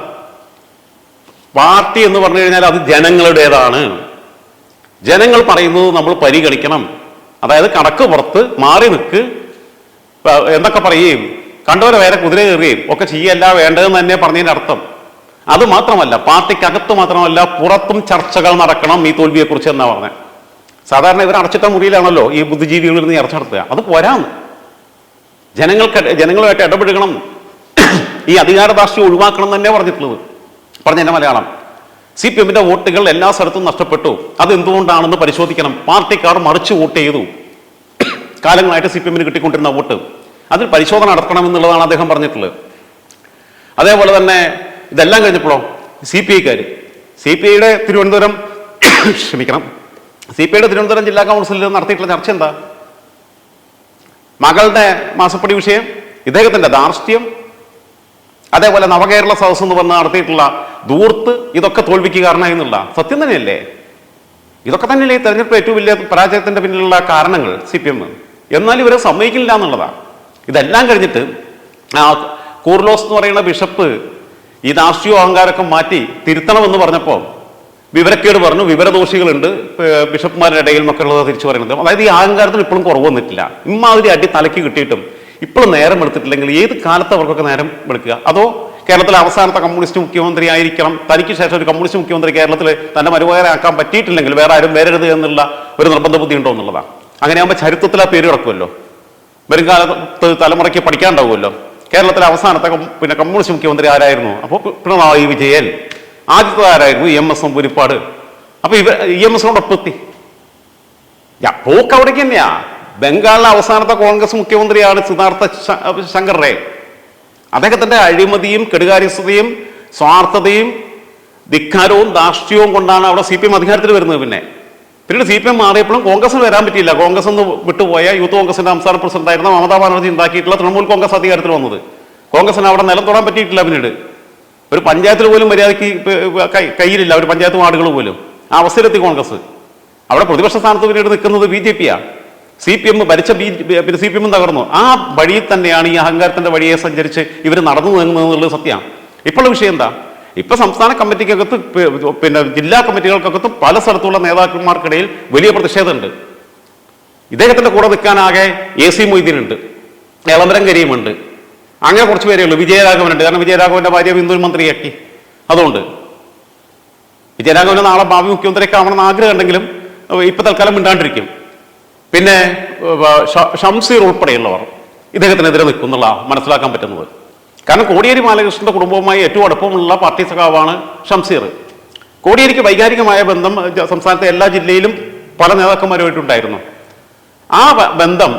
പാർട്ടി എന്ന് പറഞ്ഞു കഴിഞ്ഞാൽ അത് ജനങ്ങളുടേതാണ്. ജനങ്ങൾ പറയുന്നത് നമ്മൾ പരിഗണിക്കണം. അതായത് കണക്ക് പുറത്ത് മാറി നിൽക്ക് എന്തൊക്കെ പറയുകയും കണ്ടവരെ വേറെ കുതിര കയറുകയും ഒക്കെ ചെയ്യല്ല വേണ്ടതെന്ന് തന്നെ പറഞ്ഞതിന്റെ അർത്ഥം. അത് മാത്രമല്ല പാർട്ടിക്കകത്ത് മാത്രമല്ല പുറത്തും ചർച്ചകൾ നടക്കണം ഈ തോൽവിയെക്കുറിച്ച് എന്നാ പറഞ്ഞത് സാധാരണ ഇവർ അടച്ചിട്ട മുറിയിലാണല്ലോ ഈ ബുദ്ധിജീവികളിൽ നിന്ന് ചർച്ച നടത്തുക. അത് പോരാന്ന്. ജനങ്ങൾക്ക് ജനങ്ങളുമായിട്ട് ഇടപെടുകണം ഈ അധികാരദാർഷ്ട്യം ഒഴിവാക്കണം എന്ന് തന്നെ പറഞ്ഞിട്ടുള്ളത്. പറഞ്ഞതിന്റെ മലയാളം. സി പി എമ്മിന്റെ വോട്ടുകൾ എല്ലാ സ്ഥലത്തും നഷ്ടപ്പെട്ടു. അത് എന്തുകൊണ്ടാണെന്ന് പരിശോധിക്കണം. പാർട്ടിക്കാർ മറിച്ച് വോട്ട് ചെയ്തു. കാലങ്ങളായിട്ട് സി പി എമ്മിന് കിട്ടിക്കൊണ്ടിരുന്ന വോട്ട്. അതിൽ പരിശോധന നടത്തണം എന്നുള്ളതാണ് അദ്ദേഹം പറഞ്ഞിട്ടുള്ളത്. അതേപോലെ തന്നെ ഇതെല്ലാം കഴിഞ്ഞപ്പോഴോ? സി പി ഐക്കാർ. സി പി ഐയുടെ തിരുവനന്തപുരം ക്ഷമിക്കണം. സി പി ഐയുടെ തിരുവനന്തപുരം ജില്ലാ കൗൺസിലിൽ നടത്തിയിട്ടുള്ള ചർച്ച എന്താ? മകളുടെ മാസപ്പടി വിഷയം ഇദ്ദേഹത്തിന്റെ ധാർഷ്ട്യം അതേപോലെ നവകേരള സദസ്സ് എന്ന് പറഞ്ഞ് നടത്തിയിട്ടുള്ള ദൂർത്ത് ഇതൊക്കെ തോൽവിക്ക് കാരണമായി എന്നുള്ള സത്യം തന്നെയല്ലേ? ഇതൊക്കെ തന്നെയല്ലേ തെരഞ്ഞെടുപ്പ് ഏറ്റവും വലിയ പരാജയത്തിന്റെ പിന്നിലുള്ള കാരണങ്ങൾ സി പി എം? എന്നാൽ ഇവരെ സമ്മതിക്കില്ല എന്നുള്ളതാണ് ഇതെല്ലാം കഴിഞ്ഞിട്ട് ആ കൂർലോസ് എന്ന് പറയുന്ന ബിഷപ്പ് ഈ രാഷ്ട്രീയ അഹങ്കാരമൊക്കെ മാറ്റി തിരുത്തണമെന്ന് പറഞ്ഞപ്പോൾ വിവരക്കേട് പറഞ്ഞു. വിവരദോഷികളുണ്ട്. ബിഷപ്പുമാരുടെ ഇടയിൽ എന്നൊക്കെ ഉള്ളത് തിരിച്ചു പറയുന്നത്. അതായത് ഈ അഹങ്കാരത്തിന് ഇപ്പോഴും കുറവ് വന്നിട്ടില്ല. ഇമാതിരി അടി തലയ്ക്ക് കിട്ടിയിട്ടും ഇപ്പോഴും നേരം എടുത്തിട്ടില്ലെങ്കിൽ ഏത് കാലത്ത് അവർക്കൊക്കെ നേരം എടുക്കുക? അതോ കേരളത്തിലെ അവസാനത്തെ കമ്മ്യൂണിസ്റ്റ് മുഖ്യമന്ത്രി ആയിരിക്കണം തനിക്ക് ശേഷം ഒരു കമ്മ്യൂണിസ്റ്റ് മുഖ്യമന്ത്രി കേരളത്തിൽ തന്നെ മരുപകരാക്കാൻ പറ്റിയിട്ടില്ലെങ്കിൽ വേറെ ആരും വരരുത് എന്നുള്ള ഒരു നിർബന്ധ ബുദ്ധി ഉണ്ടോ എന്നുള്ളതാണ്. അങ്ങനെയാകുമ്പോൾ ചരിത്രത്തിൽ ആ പേര് കിടക്കുമല്ലോ. വരും കാലത്ത് തലമുറയ്ക്ക് പഠിക്കാണ്ടാവുമല്ലോ കേരളത്തിലെ അവസാനത്തെ പിന്നെ കമ്മ്യൂണിസ്റ്റ് മുഖ്യമന്ത്രി ആരായിരുന്നു? അപ്പോൾ പിണറായി വിജയൻ. ആദ്യത്തെ ആരായിരുന്നു? എം എസ് നമ്പൂരിപ്പാട് അപ്പൊ ഇവ ഇ എം എസ് എത്തി യാ, പോക്ക് അവിടേക്ക് തന്നെയാ. ബംഗാളിലെ അവസാനത്തെ കോൺഗ്രസ് മുഖ്യമന്ത്രിയാണ് സിദ്ധാർത്ഥ ശങ്കർ റേ അദ്ദേഹത്തിന്റെ അഴിമതിയും കെടുകാര്യസ്ഥതയും സ്വാർത്ഥതയും ധിക്കാരവും ധാർഷ്ട്യവും കൊണ്ടാണ് അവിടെ സി പി എം അധികാരത്തിൽ വരുന്നത് പിന്നെ. പിന്നീട് സി പി എം മാറിയപ്പോഴും കോൺഗ്രസിന് വരാൻ പറ്റിയില്ല. കോൺഗ്രസ് എന്ന് വിട്ടുപോയ യൂത്ത് കോൺഗ്രസിന്റെ സംസ്ഥാന പ്രസിഡന്റ് ആയിരുന്ന മമതാ ബാനർജി ഉണ്ടാക്കിയിട്ടുള്ള തൃണമൂൽ കോൺഗ്രസ് അധികാരത്തിൽ വന്നത്. കോൺഗ്രസിന് അവിടെ നിലം തൊടാൻ പറ്റിയിട്ടില്ല പിന്നീട്. ഒരു പഞ്ചായത്തിൽ പോലും മര്യാദയ്ക്ക് കയ്യിലില്ല. ഒരു പഞ്ചായത്ത് വാർഡുകൾ പോലും. ആ അവസരത്തിൽ കോൺഗ്രസ്. അവിടെ പ്രതിപക്ഷ സ്ഥാനത്ത് പിന്നീട് നിൽക്കുന്നത് ബി ജെ പിയാണ് സി പി എം ഭരിച്ച ബി പിന്നെ സി പി എം തകർന്നു. ആ വഴിയിൽ തന്നെയാണ് ഈ അഹങ്കാരത്തിന്റെ വഴിയെ സഞ്ചരിച്ച് ഇവർ നടന്നു നീങ്ങുന്നത് എന്നുള്ളത് സത്യമാണ് ഇപ്പോഴുള്ള വിഷയം എന്താ? ഇപ്പൊ സംസ്ഥാന കമ്മിറ്റിക്കകത്ത് പിന്നെ ജില്ലാ കമ്മിറ്റികൾക്കകത്ത് പല സ്ഥലത്തുള്ള നേതാക്കന്മാർക്കിടയിൽ വലിയ പ്രതിഷേധമുണ്ട്. ഇദ്ദേഹത്തിന്റെ കൂടെ നിൽക്കാനാകെ എ സി മൊയ്തീൻ ഉണ്ട് എളമരം കരീമുണ്ട് അങ്ങനെ കുറച്ച് പേരേ ഉള്ളൂ. വിജയരാഘവനുണ്ട്. കാരണം വിജയരാഘവന്റെ ഭാര്യ ബിന്ദു മന്ത്രിയാക്കി അതുകൊണ്ട്. വിജയരാഘവന് നാളെ ഭാവി മുഖ്യമന്ത്രിയൊക്കെ ആവണമെന്ന് ആഗ്രഹം ഉണ്ടെങ്കിലും ഇപ്പൊ തൽക്കാലം മിണ്ടാണ്ടിരിക്കും. പിന്നെ ഷംസീർ ഉൾപ്പെടെയുള്ളവർ ഇദ്ദേഹത്തിനെതിരെ നിൽക്കും എന്നുള്ള മനസ്സിലാക്കാൻ പറ്റുന്നത്. കാരണം കോടിയേരി ബാലകൃഷ്ണന്റെ കുടുംബവുമായി ഏറ്റവും അടുപ്പമുള്ള പാർട്ടി സഖാവാണ് ഷംസീർ. കോടിയേരിക്ക് വൈകാരികമായ ബന്ധം സംസ്ഥാനത്തെ എല്ലാ ജില്ലയിലും പല നേതാക്കന്മാരുമായിട്ടുണ്ടായിരുന്നു. ആ ബന്ധം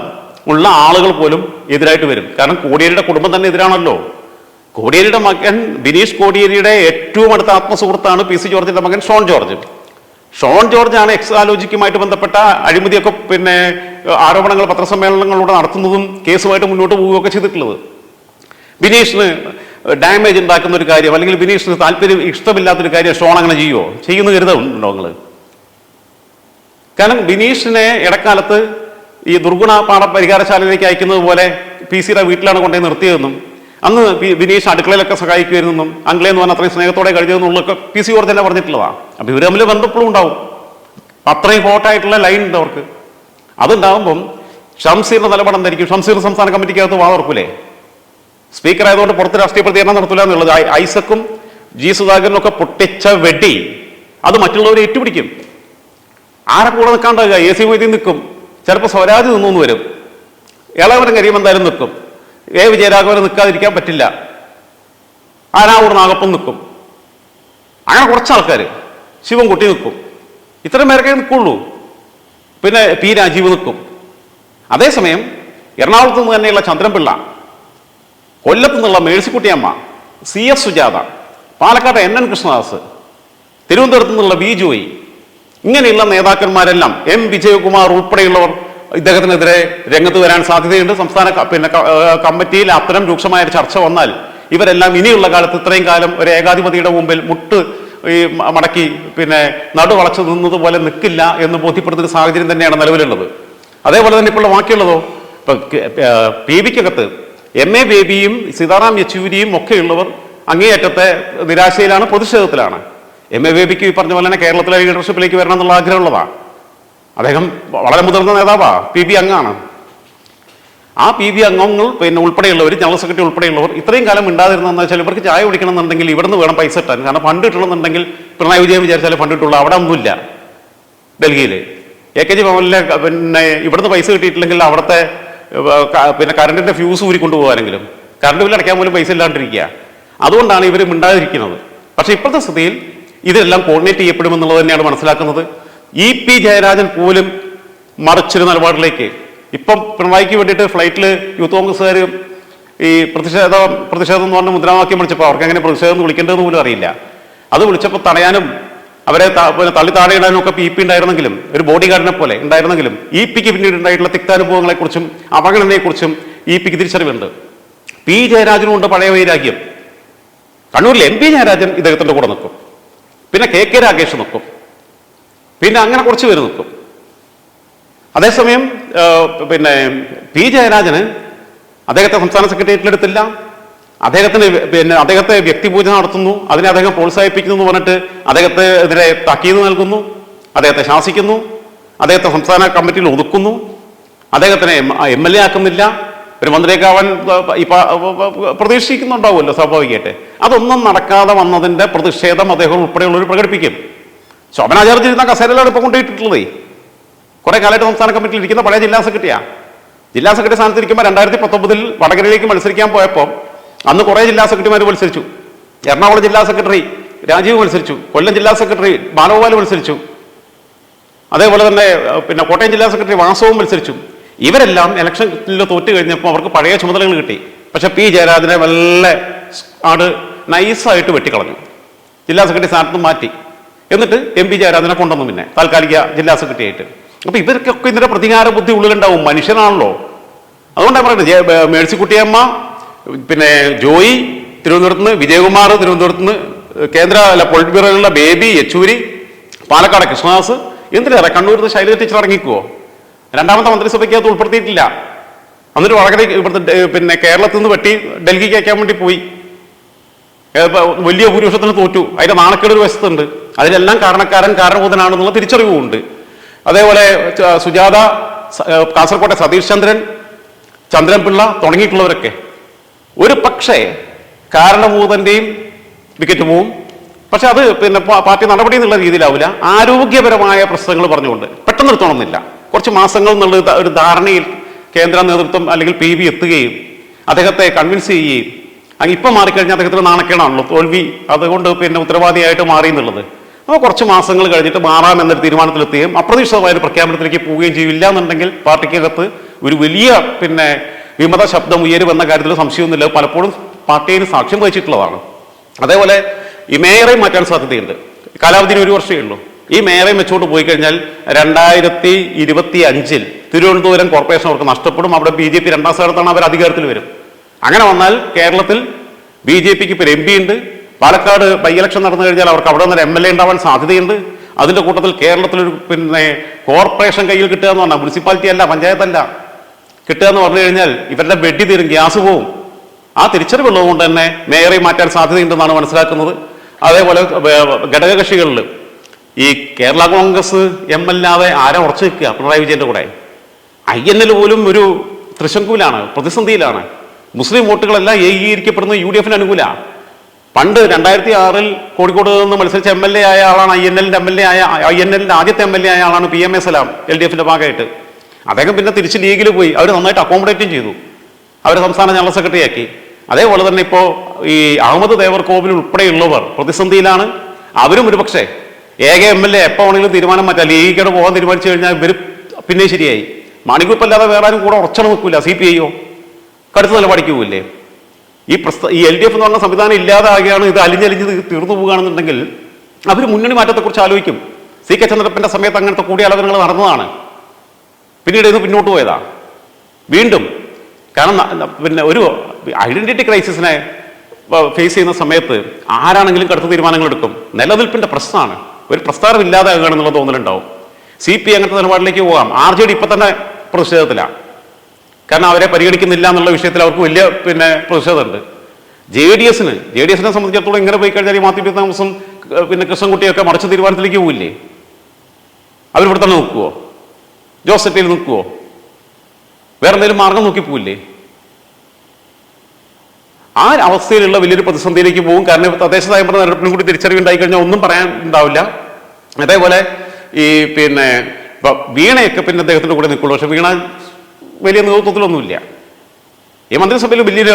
ഉള്ള ആളുകൾ പോലും എതിരായിട്ട് വരും. കാരണം കോടിയേരിയുടെ കുടുംബം തന്നെ എതിരാണല്ലോ. കോടിയേരിയുടെ മകൻ ബിനീഷ് കോടിയേരിയുടെ ഏറ്റവും അടുത്ത ആത്മസുഹൃത്താണ് പി സി ജോർജിന്റെ മകൻ ഷോൺ ജോർജ്. ഷോൺ ജോർജ് ആണ് എക്സാലോജിക്കുമായിട്ട് ബന്ധപ്പെട്ട അഴിമതിയൊക്കെ പിന്നെ ആരോപണങ്ങൾ പത്രസമ്മേളനങ്ങളിലൂടെ നടത്തുന്നതും കേസുമായിട്ട് മുന്നോട്ട് പോവുകയൊക്കെ ചെയ്തിട്ടുള്ളത്. ബിനീഷിന് ഡാമേജ് ഉണ്ടാക്കുന്ന ഒരു കാര്യം അല്ലെങ്കിൽ ബിനീഷിന് താല്പര്യം ഇഷ്ടമില്ലാത്തൊരു കാര്യം ഷോൺ അങ്ങനെ ചെയ്യുമോ ചെയ്യുന്ന കരുതുന്നുണ്ടോ നിങ്ങൾ കാരണം ബിനീഷിനെ ഇടക്കാലത്ത് ഈ ദുർഗുണ പാഠ പരിഹാരശാലയിലേക്ക് അയക്കുന്നത് പോലെ പി സിയുടെ വീട്ടിലാണ് കൊണ്ടുപോയി നിർത്തിയതെന്നും അന്ന് വിനീഷ് അടുക്കളയിലൊക്കെ സഹായിക്കുമായിരുന്നെന്നും അങ്കിളെ എന്ന് പറഞ്ഞാൽ അത്രയും സ്നേഹത്തോടെ കഴിഞ്ഞതെന്നുള്ളതൊക്കെ പി സി ഓർ തന്നെ പറഞ്ഞിട്ടുള്ളതാണ് അപ്പോൾ ഇവർ തമ്മിൽ ബന്ധപ്പോഴും ഉണ്ടാവും. അത്രയും ഹോട്ടായിട്ടുള്ള ലൈൻ ഉണ്ട് അവർക്ക്. അതുണ്ടാവുമ്പം ഷംസീറിന്റെ നിലപാട് എന്തായിരിക്കും? ഷംസീർ സംസ്ഥാന കമ്മിറ്റിക്കകത്ത് വാതർക്കൂലേ സ്പീക്കർ ആയതുകൊണ്ട് പുറത്ത് രാഷ്ട്രീയ പ്രതികരണം നടത്തില്ല എന്നുള്ളത്. ഐസക്കും ജി സുധാകരനും ഒക്കെ പൊട്ടിച്ച വെടി അത് മറ്റുള്ളവരെ ഏറ്റുപിടിക്കും. ആരെ കൂടെ നിൽക്കാണ്ടാകുക എ സി മൊയ്തീൻ നിൽക്കും. ചിലപ്പോൾ സ്വരാജ് നിന്നു വരും. ഇളവരം കരിയും എന്തായാലും നിൽക്കും. എ വിജയരാഘവന് നിൽക്കാതിരിക്കാൻ പറ്റില്ല. ആനാവൂർ നാഗപ്പം നിൽക്കും. അങ്ങനെ കുറച്ച് ആൾക്കാർ ശിവൻകുട്ടി നിൽക്കും. ഇത്രയും പേരൊക്കെ നിൽക്കുള്ളൂ. പിന്നെ പി രാജീവ് നിൽക്കും. അതേസമയം എറണാകുളത്ത് നിന്ന് തന്നെയുള്ള ചന്ദ്രൻപിള്ള കൊല്ലത്ത് നിന്നുള്ള Mercykutty Amma C S Sujatha Palakkad N N Krishnadas തിരുവനന്തപുരത്ത് നിന്നുള്ള വി ജോയി ഇങ്ങനെയുള്ള നേതാക്കന്മാരെല്ലാം എം വിജയകുമാർ ഉൾപ്പെടെയുള്ളവർ ഇദ്ദേഹത്തിനെതിരെ രംഗത്ത് വരാൻ സാധ്യതയുണ്ട്. സംസ്ഥാന പിന്നെ കമ്മിറ്റിയിൽ അത്തരം രൂക്ഷമായ ചർച്ച വന്നാൽ ഇവരെല്ലാം ഇനിയുള്ള കാലത്ത് ഇത്രയും കാലം ഒരു ഏകാധിപതിയുടെ മുമ്പിൽ മുട്ട് ഈ മടക്കി പിന്നെ നടു വളച്ചു നിന്നതുപോലെ നിൽക്കില്ല എന്ന് ബോധ്യപ്പെടുത്തുന്ന സാഹചര്യം തന്നെയാണ് നിലവിലുള്ളത്. അതേപോലെ തന്നെ ഇപ്പോൾ ബാക്കിയുള്ളതോ? ഇപ്പൊ പി വിക്കകത്ത് എം. എ. ബേബിയും സീതാറാം യെച്ചൂരിയും ഒക്കെയുള്ളവർ അങ്ങേയറ്റത്തെ നിരാശയിലാണ് പ്രതിഷേധത്തിലാണ് എം. എ. ബേബിക്ക് ഈ പറഞ്ഞ പോലെ തന്നെ കേരളത്തിലെ ലീഡർഷിപ്പിലേക്ക് വരണം എന്നുള്ള ആഗ്രഹമുള്ളതാണ്. അദ്ദേഹം വളരെ മുതിർന്ന നേതാവാ. പി ബി അംഗമാണ് ആ പി ബി അംഗങ്ങൾ പിന്നെ ഉൾപ്പെടെയുള്ളവർ ജനറൽ സെക്രട്ടറി ഉൾപ്പെടെയുള്ളവർ ഇത്രയും കാലം ഉണ്ടാതിരുന്നതെന്ന് വെച്ചാൽ ഇവർക്ക് ചായ കുടിക്കണമെന്നുണ്ടെങ്കിൽ ഇവിടുന്ന് വേണം പൈസ ഇട്ടാൻ കാരണം ഫണ്ട് കിട്ടണമെന്നുണ്ടെങ്കിൽ പിണറായി വിജയൻ വിചാരിച്ചാലേ ഫണ്ട് കിട്ടുള്ളൂ. അവിടെ ഒന്നുമില്ല ഡൽഹിയിൽ എ കെ ജി ഭവനിലെ പിന്നെ ഇവിടുന്ന് പൈസ കിട്ടിയിട്ടില്ലെങ്കിൽ അവിടുത്തെ പിന്നെ കറണ്ടിന്റെ ഫ്യൂസ് ഊരി കൊണ്ടുപോകാനെങ്കിലും. കറണ്ട് ബില്ല് അടയ്ക്കാൻ പോലും പൈസ ഇല്ലാണ്ടിരിക്കുക. അതുകൊണ്ടാണ് ഇവർ മിണ്ടാതിരിക്കുന്നത്. പക്ഷേ ഇപ്പോഴത്തെ സ്ഥിതിയിൽ ഇതെല്ലാം കോർഡിനേറ്റ് ചെയ്യപ്പെടുമെന്നുള്ളത് തന്നെയാണ് മനസ്സിലാക്കുന്നത്. ഇ പി ജയരാജൻ പോലും മറിച്ചൊരു നിലപാടിലേക്ക്. ഇപ്പം പിണറായിക്ക് വേണ്ടിയിട്ട് ഫ്ലൈറ്റിൽ യൂത്ത് കോൺഗ്രസ്സുകാർ ഈ പ്രതിഷേധ പ്രതിഷേധം എന്ന് പറഞ്ഞ മുദ്രാവാക്യം വിളിച്ചപ്പോൾ അവർക്ക് എങ്ങനെ പ്രതിഷേധം വിളിക്കേണ്ടതെന്ന് പോലും അറിയില്ല. അത് വിളിച്ചപ്പോൾ തടയാനും അവരെ പിന്നെ തള്ളി താഴെയിടാനും ഒക്കെ ഇ പി ഉണ്ടായിരുന്നെങ്കിലും ഒരു ബോഡി ഗാർഡിനെ പോലെ ഉണ്ടായിരുന്നെങ്കിലും ഇ പിക്ക് പിന്നീട് ഉണ്ടായിട്ടുള്ള തിക്താനുഭവങ്ങളെക്കുറിച്ചും അവഗണനയെക്കുറിച്ചും ഇ പിക്ക് തിരിച്ചറിവുണ്ട്. പി ജയരാജനും ഉണ്ട് പഴയ വൈരാഗ്യം. കണ്ണൂരിൽ എം പി ജയരാജൻ ഇദ്ദേഹത്തിന്റെ കൂടെ നിൽക്കും. പിന്നെ കെ കെ രാകേഷ് നിൽക്കും. പിന്നെ അങ്ങനെ കുറച്ച് പേര് നിൽക്കും. അതേസമയം പിന്നെ പി ജയരാജന് അദ്ദേഹത്തെ സംസ്ഥാന സെക്രട്ടേറിയറ്റിലെടുത്തില്ല അദ്ദേഹത്തിന് പിന്നെ അദ്ദേഹത്തെ വ്യക്തിപൂജ നടത്തുന്നു. അതിനെ അദ്ദേഹം പ്രോത്സാഹിപ്പിക്കുന്നു എന്ന് പറഞ്ഞിട്ട് അദ്ദേഹത്തെ എതിരെ താക്കീത് നൽകുന്നു. അദ്ദേഹത്തെ ശാസിക്കുന്നു. അദ്ദേഹത്തെ സംസ്ഥാന കമ്മിറ്റിയിൽ ഒതുക്കുന്നു. അദ്ദേഹത്തിനെ എം എൽ എ ആക്കുന്നില്ല. ഒരു മന്ത്രിയൊക്കെ പ്രതീക്ഷിക്കുന്നുണ്ടാവുമല്ലോ സ്വാഭാവികമായിട്ട്. അതൊന്നും നടക്കാതെ വന്നതിന്റെ പ്രതിഷേധം അദ്ദേഹം ഉൾപ്പെടെയുള്ളവർ പ്രകടിപ്പിക്കും. ശോഭനാചാര്യ ഇരുന്ന കസേരയിലാണ് ഇപ്പോൾ കൊണ്ടുപോയിട്ടുള്ളത്. കുറേ കാലമായിട്ട് സംസ്ഥാന കമ്മിറ്റിയിൽ ഇരിക്കുന്ന പഴയ ജില്ലാ സെക്രട്ടറിയാ. ജില്ലാ സെക്രട്ടറി സ്ഥാനത്ത് ഇരിക്കുമ്പോൾ രണ്ടായിരത്തി പത്തൊമ്പതിൽ വടകരയിലേക്ക് മത്സരിക്കാൻ പോയപ്പോൾ അന്ന് കുറേ ജില്ലാ സെക്രട്ടറിമാർ മത്സരിച്ചു. എറണാകുളം ജില്ലാ സെക്രട്ടറി രാജീവ് മത്സരിച്ചു. കൊല്ലം ജില്ലാ സെക്രട്ടറി ബാലഗോപാൽ മത്സരിച്ചു. അതേപോലെ തന്നെ പിന്നെ കോട്ടയം ജില്ലാ സെക്രട്ടറി വാസവും മത്സരിച്ചു. ഇവരെല്ലാം ഇലക്ഷനിൽ തോറ്റു കഴിഞ്ഞപ്പോൾ അവർക്ക് പഴയ ചുമതലകൾ കിട്ടി. പക്ഷെ പി ജയരാജനെ വല്ല ആട് നൈസായിട്ട് വെട്ടിക്കളഞ്ഞു. ജില്ലാ സെക്രട്ടറി സ്ഥാനത്ത് മാറ്റി. എന്നിട്ട് എം പി ജയരാജനെ കൊണ്ടുവന്നു പിന്നെ താൽക്കാലിക ജില്ലാ സെക്രട്ടറി ആയിട്ട്. അപ്പൊ ഇവർക്കൊക്കെ ഇതിന്റെ പ്രതികാര ബുദ്ധി ഉള്ളിലുണ്ടാവും മനുഷ്യനാണല്ലോ. അതുകൊണ്ടാണ് പറയുന്നത് മേഴ്സിക്കുട്ടിയമ്മ പിന്നെ ജോയി തിരുവനന്തപുരത്ത് നിന്ന് വിജയകുമാർ തിരുവനന്തപുരത്ത് നിന്ന് കേന്ദ്ര പൊളിറ്റ് ബ്യൂറോയിലുള്ള ബേബി യെച്ചൂരി പാലക്കാട് കൃഷ്ണദാസ് എന്തിനേറെ കണ്ണൂരിൽ ശൈലജ ടീച്ചർ ഇറങ്ങിക്കുവോ? രണ്ടാമത്തെ മന്ത്രിസഭയ്ക്ക് അത് ഉൾപ്പെടുത്തിയിട്ടില്ല. എന്നിട്ട് വളരെ ഇവിടുത്തെ പിന്നെ കേരളത്തിൽ നിന്ന് വെട്ടി ഡൽഹിക്ക് അയക്കാൻ വേണ്ടി പോയി. വലിയ ഭൂരിപക്ഷത്തിന് തോറ്റു. അതിന്റെ നാണക്കേട് ഒരു വശത്തുണ്ട്. അതിലെല്ലാം കാരണക്കാരൻ കാരണഭൂതനാണെന്നുള്ള തിരിച്ചറിവുമുണ്ട്. അതേപോലെ സുജാത കാസർകോട്ടെ സതീഷ് ചന്ദ്രൻ ചന്ദ്രൻപിള്ള തുടങ്ങിയിട്ടുള്ളവരൊക്കെ. ഒരു പക്ഷേ കാരണഭൂതന്റെയും വിക്കറ്റ് പോവും. പക്ഷെ അത് പിന്നെ പാർട്ടി നടപടി എന്നുള്ള രീതിയിലാവില്ല. ആരോഗ്യപരമായ പ്രശ്നങ്ങൾ പറഞ്ഞുകൊണ്ട്. പെട്ടെന്ന് നിർത്തണമെന്നില്ല കുറച്ച് മാസങ്ങൾ എന്നുള്ള ഒരു ധാരണയിൽ കേന്ദ്ര നേതൃത്വം അല്ലെങ്കിൽ പി ബി എത്തുകയും അദ്ദേഹത്തെ കൺവിൻസ് ചെയ്യുകയും. അങ്ങ് ഇപ്പം മാറിക്കഴിഞ്ഞാൽ അദ്ദേഹത്തിന് നാണക്കേടാണല്ലോ. തോൽവി അതുകൊണ്ട് പിന്നെ ഉത്തരവാദിയായിട്ട് മാറി എന്നുള്ളത്. അപ്പോൾ കുറച്ച് മാസങ്ങൾ കഴിഞ്ഞിട്ട് മാറാം എന്നൊരു തീരുമാനത്തിലെത്തുകയും അപ്രതീക്ഷിതമായ ഒരു പ്രഖ്യാപനത്തിലേക്ക് പോവുകയും ചെയ്യില്ല എന്നുണ്ടെങ്കിൽ പാർട്ടിക്കകത്ത് ഒരു വലിയ പിന്നെ വിമത ശബ്ദം ഉയരുമെന്ന കാര്യത്തിൽ സംശയമൊന്നുമില്ല. പലപ്പോഴും പാർട്ടിയിൽ സാക്ഷ്യം വഹിച്ചിട്ടുള്ളതാണ്. അതേപോലെ ഈ മേയറെ മാറ്റാൻ സാധ്യതയുണ്ട്. കാലാവധിന് ഒരു വർഷമേ ഉള്ളൂ. ഈ മേയറെ വെച്ചുകൊണ്ട് പോയി കഴിഞ്ഞാൽ രണ്ടായിരത്തി ഇരുപത്തി അഞ്ചിൽ തിരുവനന്തപുരം കോർപ്പറേഷൻ അവർക്ക് നഷ്ടപ്പെടും. അവിടെ ബി ജെ പി രണ്ടാം സ്ഥാനത്താണ് അവർ അധികാരത്തിൽ വരും. അങ്ങനെ വന്നാൽ കേരളത്തിൽ ബി ജെ പിക്ക് ഇപ്പോൾ എം പി ഉണ്ട്. പാലക്കാട് ബൈ ഇലക്ഷൻ നടന്നു കഴിഞ്ഞാൽ അവർക്ക് അവിടെ നിന്ന് എം എൽ എ ഉണ്ടാവാൻ സാധ്യതയുണ്ട്. അതിന്റെ കൂട്ടത്തിൽ കേരളത്തിലൊരു പിന്നെ കോർപ്പറേഷൻ കയ്യിൽ കിട്ടുക എന്ന് പറഞ്ഞാൽ മുനിസിപ്പാലിറ്റി അല്ല പഞ്ചായത്തല്ല കിട്ടുക എന്ന് പറഞ്ഞു കഴിഞ്ഞാൽ ഇവരുടെ വെട്ടി തീരും ഗ്യാസ് പോവും. ആ തിരിച്ചറിവുള്ളത് കൊണ്ട് തന്നെ മേയറെ മാറ്റാൻ സാധ്യതയുണ്ടെന്നാണ് മനസ്സിലാക്കുന്നത്. അതേപോലെ ഘടകകക്ഷികളിൽ ഈ കേരള കോൺഗ്രസ് എം അല്ലാതെ ആരെ ഉറച്ചു നിൽക്കുക? പിണറായി വിജയന്റെ കൂടെ. ഐ എൻ എൽ പോലും ഒരു തൃശങ്കൂലാണ് പ്രതിസന്ധിയിലാണ്. മുസ്ലിം വോട്ടുകളെല്ലാം ഏകീകരിക്കപ്പെടുന്നത് യു ഡി എഫിന് അനുകൂല. പണ്ട് രണ്ടായിരത്തി ആറിൽ കോഴിക്കോട് നിന്ന് മത്സരിച്ച എം എൽ എ ആയ ആളാണ് ഐ എൻ എല്ലിന്റെ എം എൽ എ ആയ ഐ എൻ എല്ലിന്റെ ആദ്യത്തെ എം എൽ എ ആയ ആളാണ് P M A Salam L D എഫിന്റെ ഭാഗമായിട്ട്. അദ്ദേഹം പിന്നെ തിരിച്ച് ലീഗിൽ പോയി. അവർ നന്നായിട്ട് അക്കോമഡേറ്റും ചെയ്തു. അവർ സംസ്ഥാന ജനറൽ സെക്രട്ടറി ആക്കി അതേപോലെ തന്നെ ഇപ്പോൾ ഈ അഹമ്മദ് ദേവർ കോവിൽ ഉൾപ്പെടെയുള്ളവർ പ്രതിസന്ധിയിലാണ്. അവരും ഒരു പക്ഷേ ഏക എം എൽ എ എപ്പോൾ ആണെങ്കിലും തീരുമാനം മാറ്റാം. ലീഗിലൂടെ പോകാൻ തീരുമാനിച്ചു കഴിഞ്ഞാൽ ഇവർ പിന്നെ ശരിയായി. മാണിക്കുപ്പല്ലാതെ വേറെ ആരും കൂടെ ഉറച്ചു നിൽക്കില്ല സി പി ഐയോ കടുത്ത നിലപാടിക്ക് പോവില്ലേ? ഈ പ്രസ്ത ഈ എൽ ഡി എഫ് എന്ന് പറഞ്ഞ സംവിധാനം ഇല്ലാതാകുകയാണ് ഇത് അലിഞ്ഞലിഞ്ഞ് തീർന്നു പോകുകയാണെന്നുണ്ടെങ്കിൽ അവർ മുന്നണി മാറ്റത്തെക്കുറിച്ച് ആലോചിക്കും. സി കെ ചന്ദ്രപ്പന്റെ സമയത്ത് അങ്ങനത്തെ കൂടിയാലോചനകൾ നടന്നതാണ്. പിന്നീട് ഇത് പിന്നോട്ട് പോയതാ. വീണ്ടും കാരണം പിന്നെ ഒരു ഐഡന്റിറ്റി ക്രൈസിസിനെ ഫേസ് ചെയ്യുന്ന സമയത്ത് ആരാണെങ്കിലും കടുത്ത തീരുമാനങ്ങൾ എടുക്കും. നിലനിൽപ്പിന്റെ പ്രശ്നമാണ്. ഒരു പ്രസ്ഥാനം ഇല്ലാതാകുകയാണെന്നുള്ള തോന്നലുണ്ടാവും. സി പി അങ്ങനത്തെ നിലപാടിലേക്ക് പോകാം. ആർ ജെ ഡി ഇപ്പൊ തന്നെ പ്രതിഷേധത്തിലാണ് കാരണം അവരെ പരിഗണിക്കുന്നില്ല എന്നുള്ള വിഷയത്തിൽ അവർക്ക് വലിയ പിന്നെ പ്രതിഷേധമുണ്ട്. ജെ ഡി എസിന് ജെ ഡി എസിനെ സംബന്ധിച്ചിടത്തോളം ഇങ്ങനെ പോയി കഴിഞ്ഞാൽ ഈ മാത്യു തോമസും പിന്നെ കൃഷ്ണൻകുട്ടിയൊക്കെ മറിച്ച തീരുമാനത്തിലേക്ക് പോവില്ലേ? അവരിവിടെ തന്നെ നിൽക്കുവോ ജോസറ്റിൽ സെറ്റിൽ നിൽക്കുവോ വേറെ എന്തെങ്കിലും മാർഗം നോക്കി പോവില്ലേ? ആ അവസ്ഥയിലുള്ള വലിയൊരു പ്രതിസന്ധിയിലേക്ക് പോകും. കാരണം തദ്ദേശ സ്വയംഭരണ തെരഞ്ഞെടുപ്പിനും കൂടി തിരിച്ചറിവുണ്ടായി കഴിഞ്ഞാൽ ഒന്നും പറയാൻ ഉണ്ടാവില്ല. അതേപോലെ ഈ പിന്നെ വീണയൊക്കെ പിന്നെ അദ്ദേഹത്തിന്റെ കൂടെ നിൽക്കുള്ളൂ. പക്ഷെ വീണ വലിയ നേതൃത്വത്തിലൊന്നുമില്ല. ഈ മന്ത്രിസഭയിൽ വലിയൊരു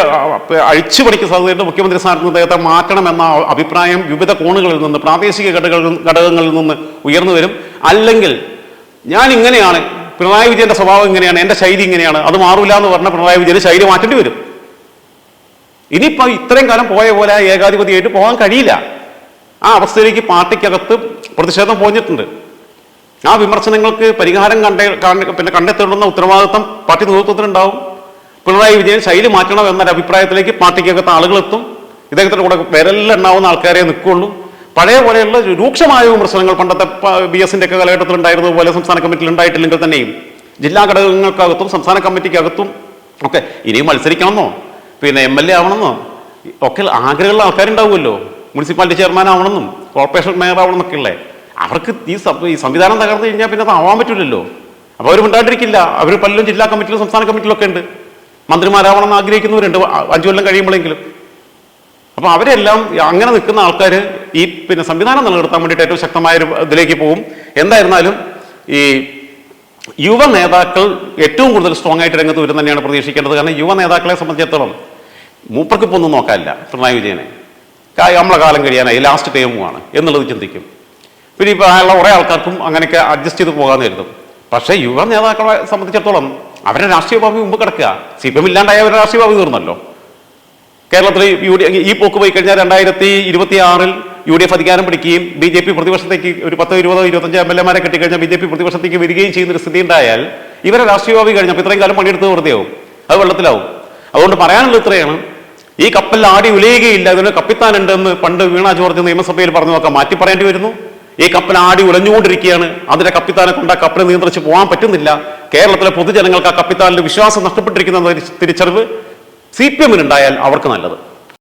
അഴിച്ചുപണിക്ക് സാധ്യതയുണ്ട്. മുഖ്യമന്ത്രി സ്ഥാനത്ത് നിന്ന് അദ്ദേഹത്തെ മാറ്റണമെന്ന അഭിപ്രായം വിവിധ കോണുകളിൽ നിന്ന് പ്രാദേശിക ഘടകങ്ങളിൽ ഘടകങ്ങളിൽ നിന്ന് ഉയർന്നു വരും. അല്ലെങ്കിൽ ഞാൻ ഇങ്ങനെയാണ് പിണറായി വിജയന്റെ സ്വഭാവം ഇങ്ങനെയാണ് എന്റെ ശൈലി ഇങ്ങനെയാണ് അത് മാറില്ല എന്ന് പറഞ്ഞ പിണറായി വിജയന് ശൈലി മാറ്റേണ്ടി വരും. ഇനിയിപ്പോ ഇത്രയും കാലം പോയ പോലെ ഏകാധിപതിയായിട്ട് പോകാൻ കഴിയില്ല. ആ അവസ്ഥയിലേക്ക് പാർട്ടിക്കകത്ത് പ്രതിഷേധം പോഞ്ഞിട്ടുണ്ട് ആ വിമർശനങ്ങൾക്ക് പരിഹാരം കണ്ടേ കാണ് പിന്നെ കണ്ടെത്തേണ്ടുന്ന ഉത്തരവാദിത്വം പാർട്ടി നേതൃത്വത്തിനുണ്ടാവും പിണറായി വിജയൻ ശൈലി മാറ്റണം എന്നൊരു അഭിപ്രായത്തിലേക്ക് പാർട്ടിക്കകത്ത് ആളുകൾ എത്തും ഇദ്ദേഹത്തിന്റെ കൂടെ വിരലിലെണ്ണാവുന്ന ആൾക്കാരെ നിൽക്കുള്ളൂ. പഴയ പോലെയുള്ള രൂക്ഷമായ വിമർശനങ്ങൾ പണ്ടത്തെ ബി എസിന്റെ ഒക്കെ കാലഘട്ടത്തിൽ ഉണ്ടായിരുന്നതുപോലെ സംസ്ഥാന കമ്മിറ്റിയിൽ ഉണ്ടായിട്ടില്ലെങ്കിൽ തന്നെയും. ജില്ലാ ഘടകങ്ങൾക്കകത്തും സംസ്ഥാന കമ്മിറ്റിക്കകത്തും ഒക്കെ ഇനിയും മത്സരിക്കണമെന്നോ പിന്നെ എം എൽ എ ആവണമെന്നോ ഒക്കെ ആഗ്രഹമുള്ള ആൾക്കാരുണ്ടാവുമല്ലോ. മുനിസിപ്പാലിറ്റി ചെയർമാൻ ആവണമെന്നും കോർപ്പറേഷൻ മേയർ ആവണമെന്നൊക്കെ ഉള്ളേ അവർക്ക് ഈ സംവിധാനം തകർന്നു കഴിഞ്ഞാൽ പിന്നെ അത് ആവാൻ പറ്റില്ലല്ലോ അപ്പോൾ അവർ മിണ്ടാണ്ടിരിക്കില്ല. അവർ പലരും ജില്ലാ കമ്മിറ്റിയിലും സംസ്ഥാന കമ്മിറ്റിയിലൊക്കെ ഉണ്ട്. മന്ത്രിമാരാവണമെന്ന് ആഗ്രഹിക്കുന്നവരുണ്ട്. അഞ്ചു കൊല്ലം കഴിയുമ്പോഴെങ്കിലും. അപ്പോൾ അവരെല്ലാം അങ്ങനെ നിൽക്കുന്ന ആൾക്കാർ ഈ പിന്നെ സംവിധാനം നിലനിർത്താൻ വേണ്ടിയിട്ട് ഏറ്റവും ശക്തമായ ഒരു ഇതിലേക്ക് പോകും എന്തായിരുന്നാലും ഈ യുവ നേതാക്കൾ ഏറ്റവും കൂടുതൽ സ്ട്രോങ് ആയിട്ട് രംഗത്ത് വരും തന്നെയാണ് പ്രതീക്ഷിക്കേണ്ടത്. കാരണം യുവ നേതാക്കളെ സംബന്ധിച്ചിടത്തോളം മൂപ്പർക്ക് ഇപ്പോൾ ഒന്നും നോക്കാനില്ല പിണറായി വിജയനെ. നമ്മളെ കാലം കഴിയാനായി. ലാസ്റ്റ് ടൈമുമാണ് എന്നുള്ളത് ചിന്തിക്കും. പിന്നെ ഇപ്പോൾ ആയുള്ള കുറേ ആൾക്കാർക്കും അങ്ങനെയൊക്കെ അഡ്ജസ്റ്റ് ചെയ്ത് പോകാമെന്ന് കരുതും. പക്ഷേ യുവ നേതാക്കളെ സംബന്ധിച്ചിടത്തോളം അവരുടെ രാഷ്ട്രീയ ഭാവി മുമ്പ് കിടക്കുക. സി പി എം ഇല്ലാണ്ടായ അവരുടെ രാഷ്ട്രീയ ഭാവി തീർന്നല്ലോ. കേരളത്തിൽ യു ഡി ഈ പോക്ക് പോയി കഴിഞ്ഞാൽ രണ്ടായിരത്തി ഇരുപത്തി ആറിൽ യു ഡി എഫ് അധികാരം പിടിക്കുകയും ബി ജെ പി പ്രതിപക്ഷത്തേക്ക് ഒരു പത്തോ ഇരുപതോ ഇരുപത്തഞ്ചോ എം എൽ എമാരെ കിട്ടിക്കഴിഞ്ഞാൽ ബി ജെ പി പ്രതിപക്ഷത്തേക്ക് വരികയും ചെയ്യുന്ന ഒരു സ്ഥിതി ഉണ്ടായാൽ ഇവരെ രാഷ്ട്രീയഭാവി കഴിഞ്ഞപ്പോൾ ഇത്രയും കാലം പണിയെടുത്ത് വെറുതെയാവും അത് വെള്ളത്തിലാവും. അതുകൊണ്ട് പറയാനുള്ളത് ഇത്രയാണ്. ഈ കപ്പലിൽ ആടി ഉലയുകയില്ല. ഇതിന് കപ്പിത്താനുണ്ടെന്ന് പണ്ട് വീണ ജോർജ് നിയമസഭയിൽ പറഞ്ഞു നോക്കാം മാറ്റി പറയേണ്ടി വരുന്നു. ഈ കപ്പൽ ആടി ഉലഞ്ഞുകൊണ്ടിരിക്കുകയാണ്. അതിന്റെ കപ്പിത്താനെ കൊണ്ട് ആ കപ്പൽ നിയന്ത്രിച്ച് പോകാൻ പറ്റുന്നില്ല. കേരളത്തിലെ പൊതുജനങ്ങൾക്ക് ആ കപ്പിത്താനിൽ വിശ്വാസം നഷ്ടപ്പെട്ടിരിക്കുന്ന തിരിച്ചറിവ് സി പി എമ്മിനുണ്ടായാൽ അവർക്ക് നല്ലത്.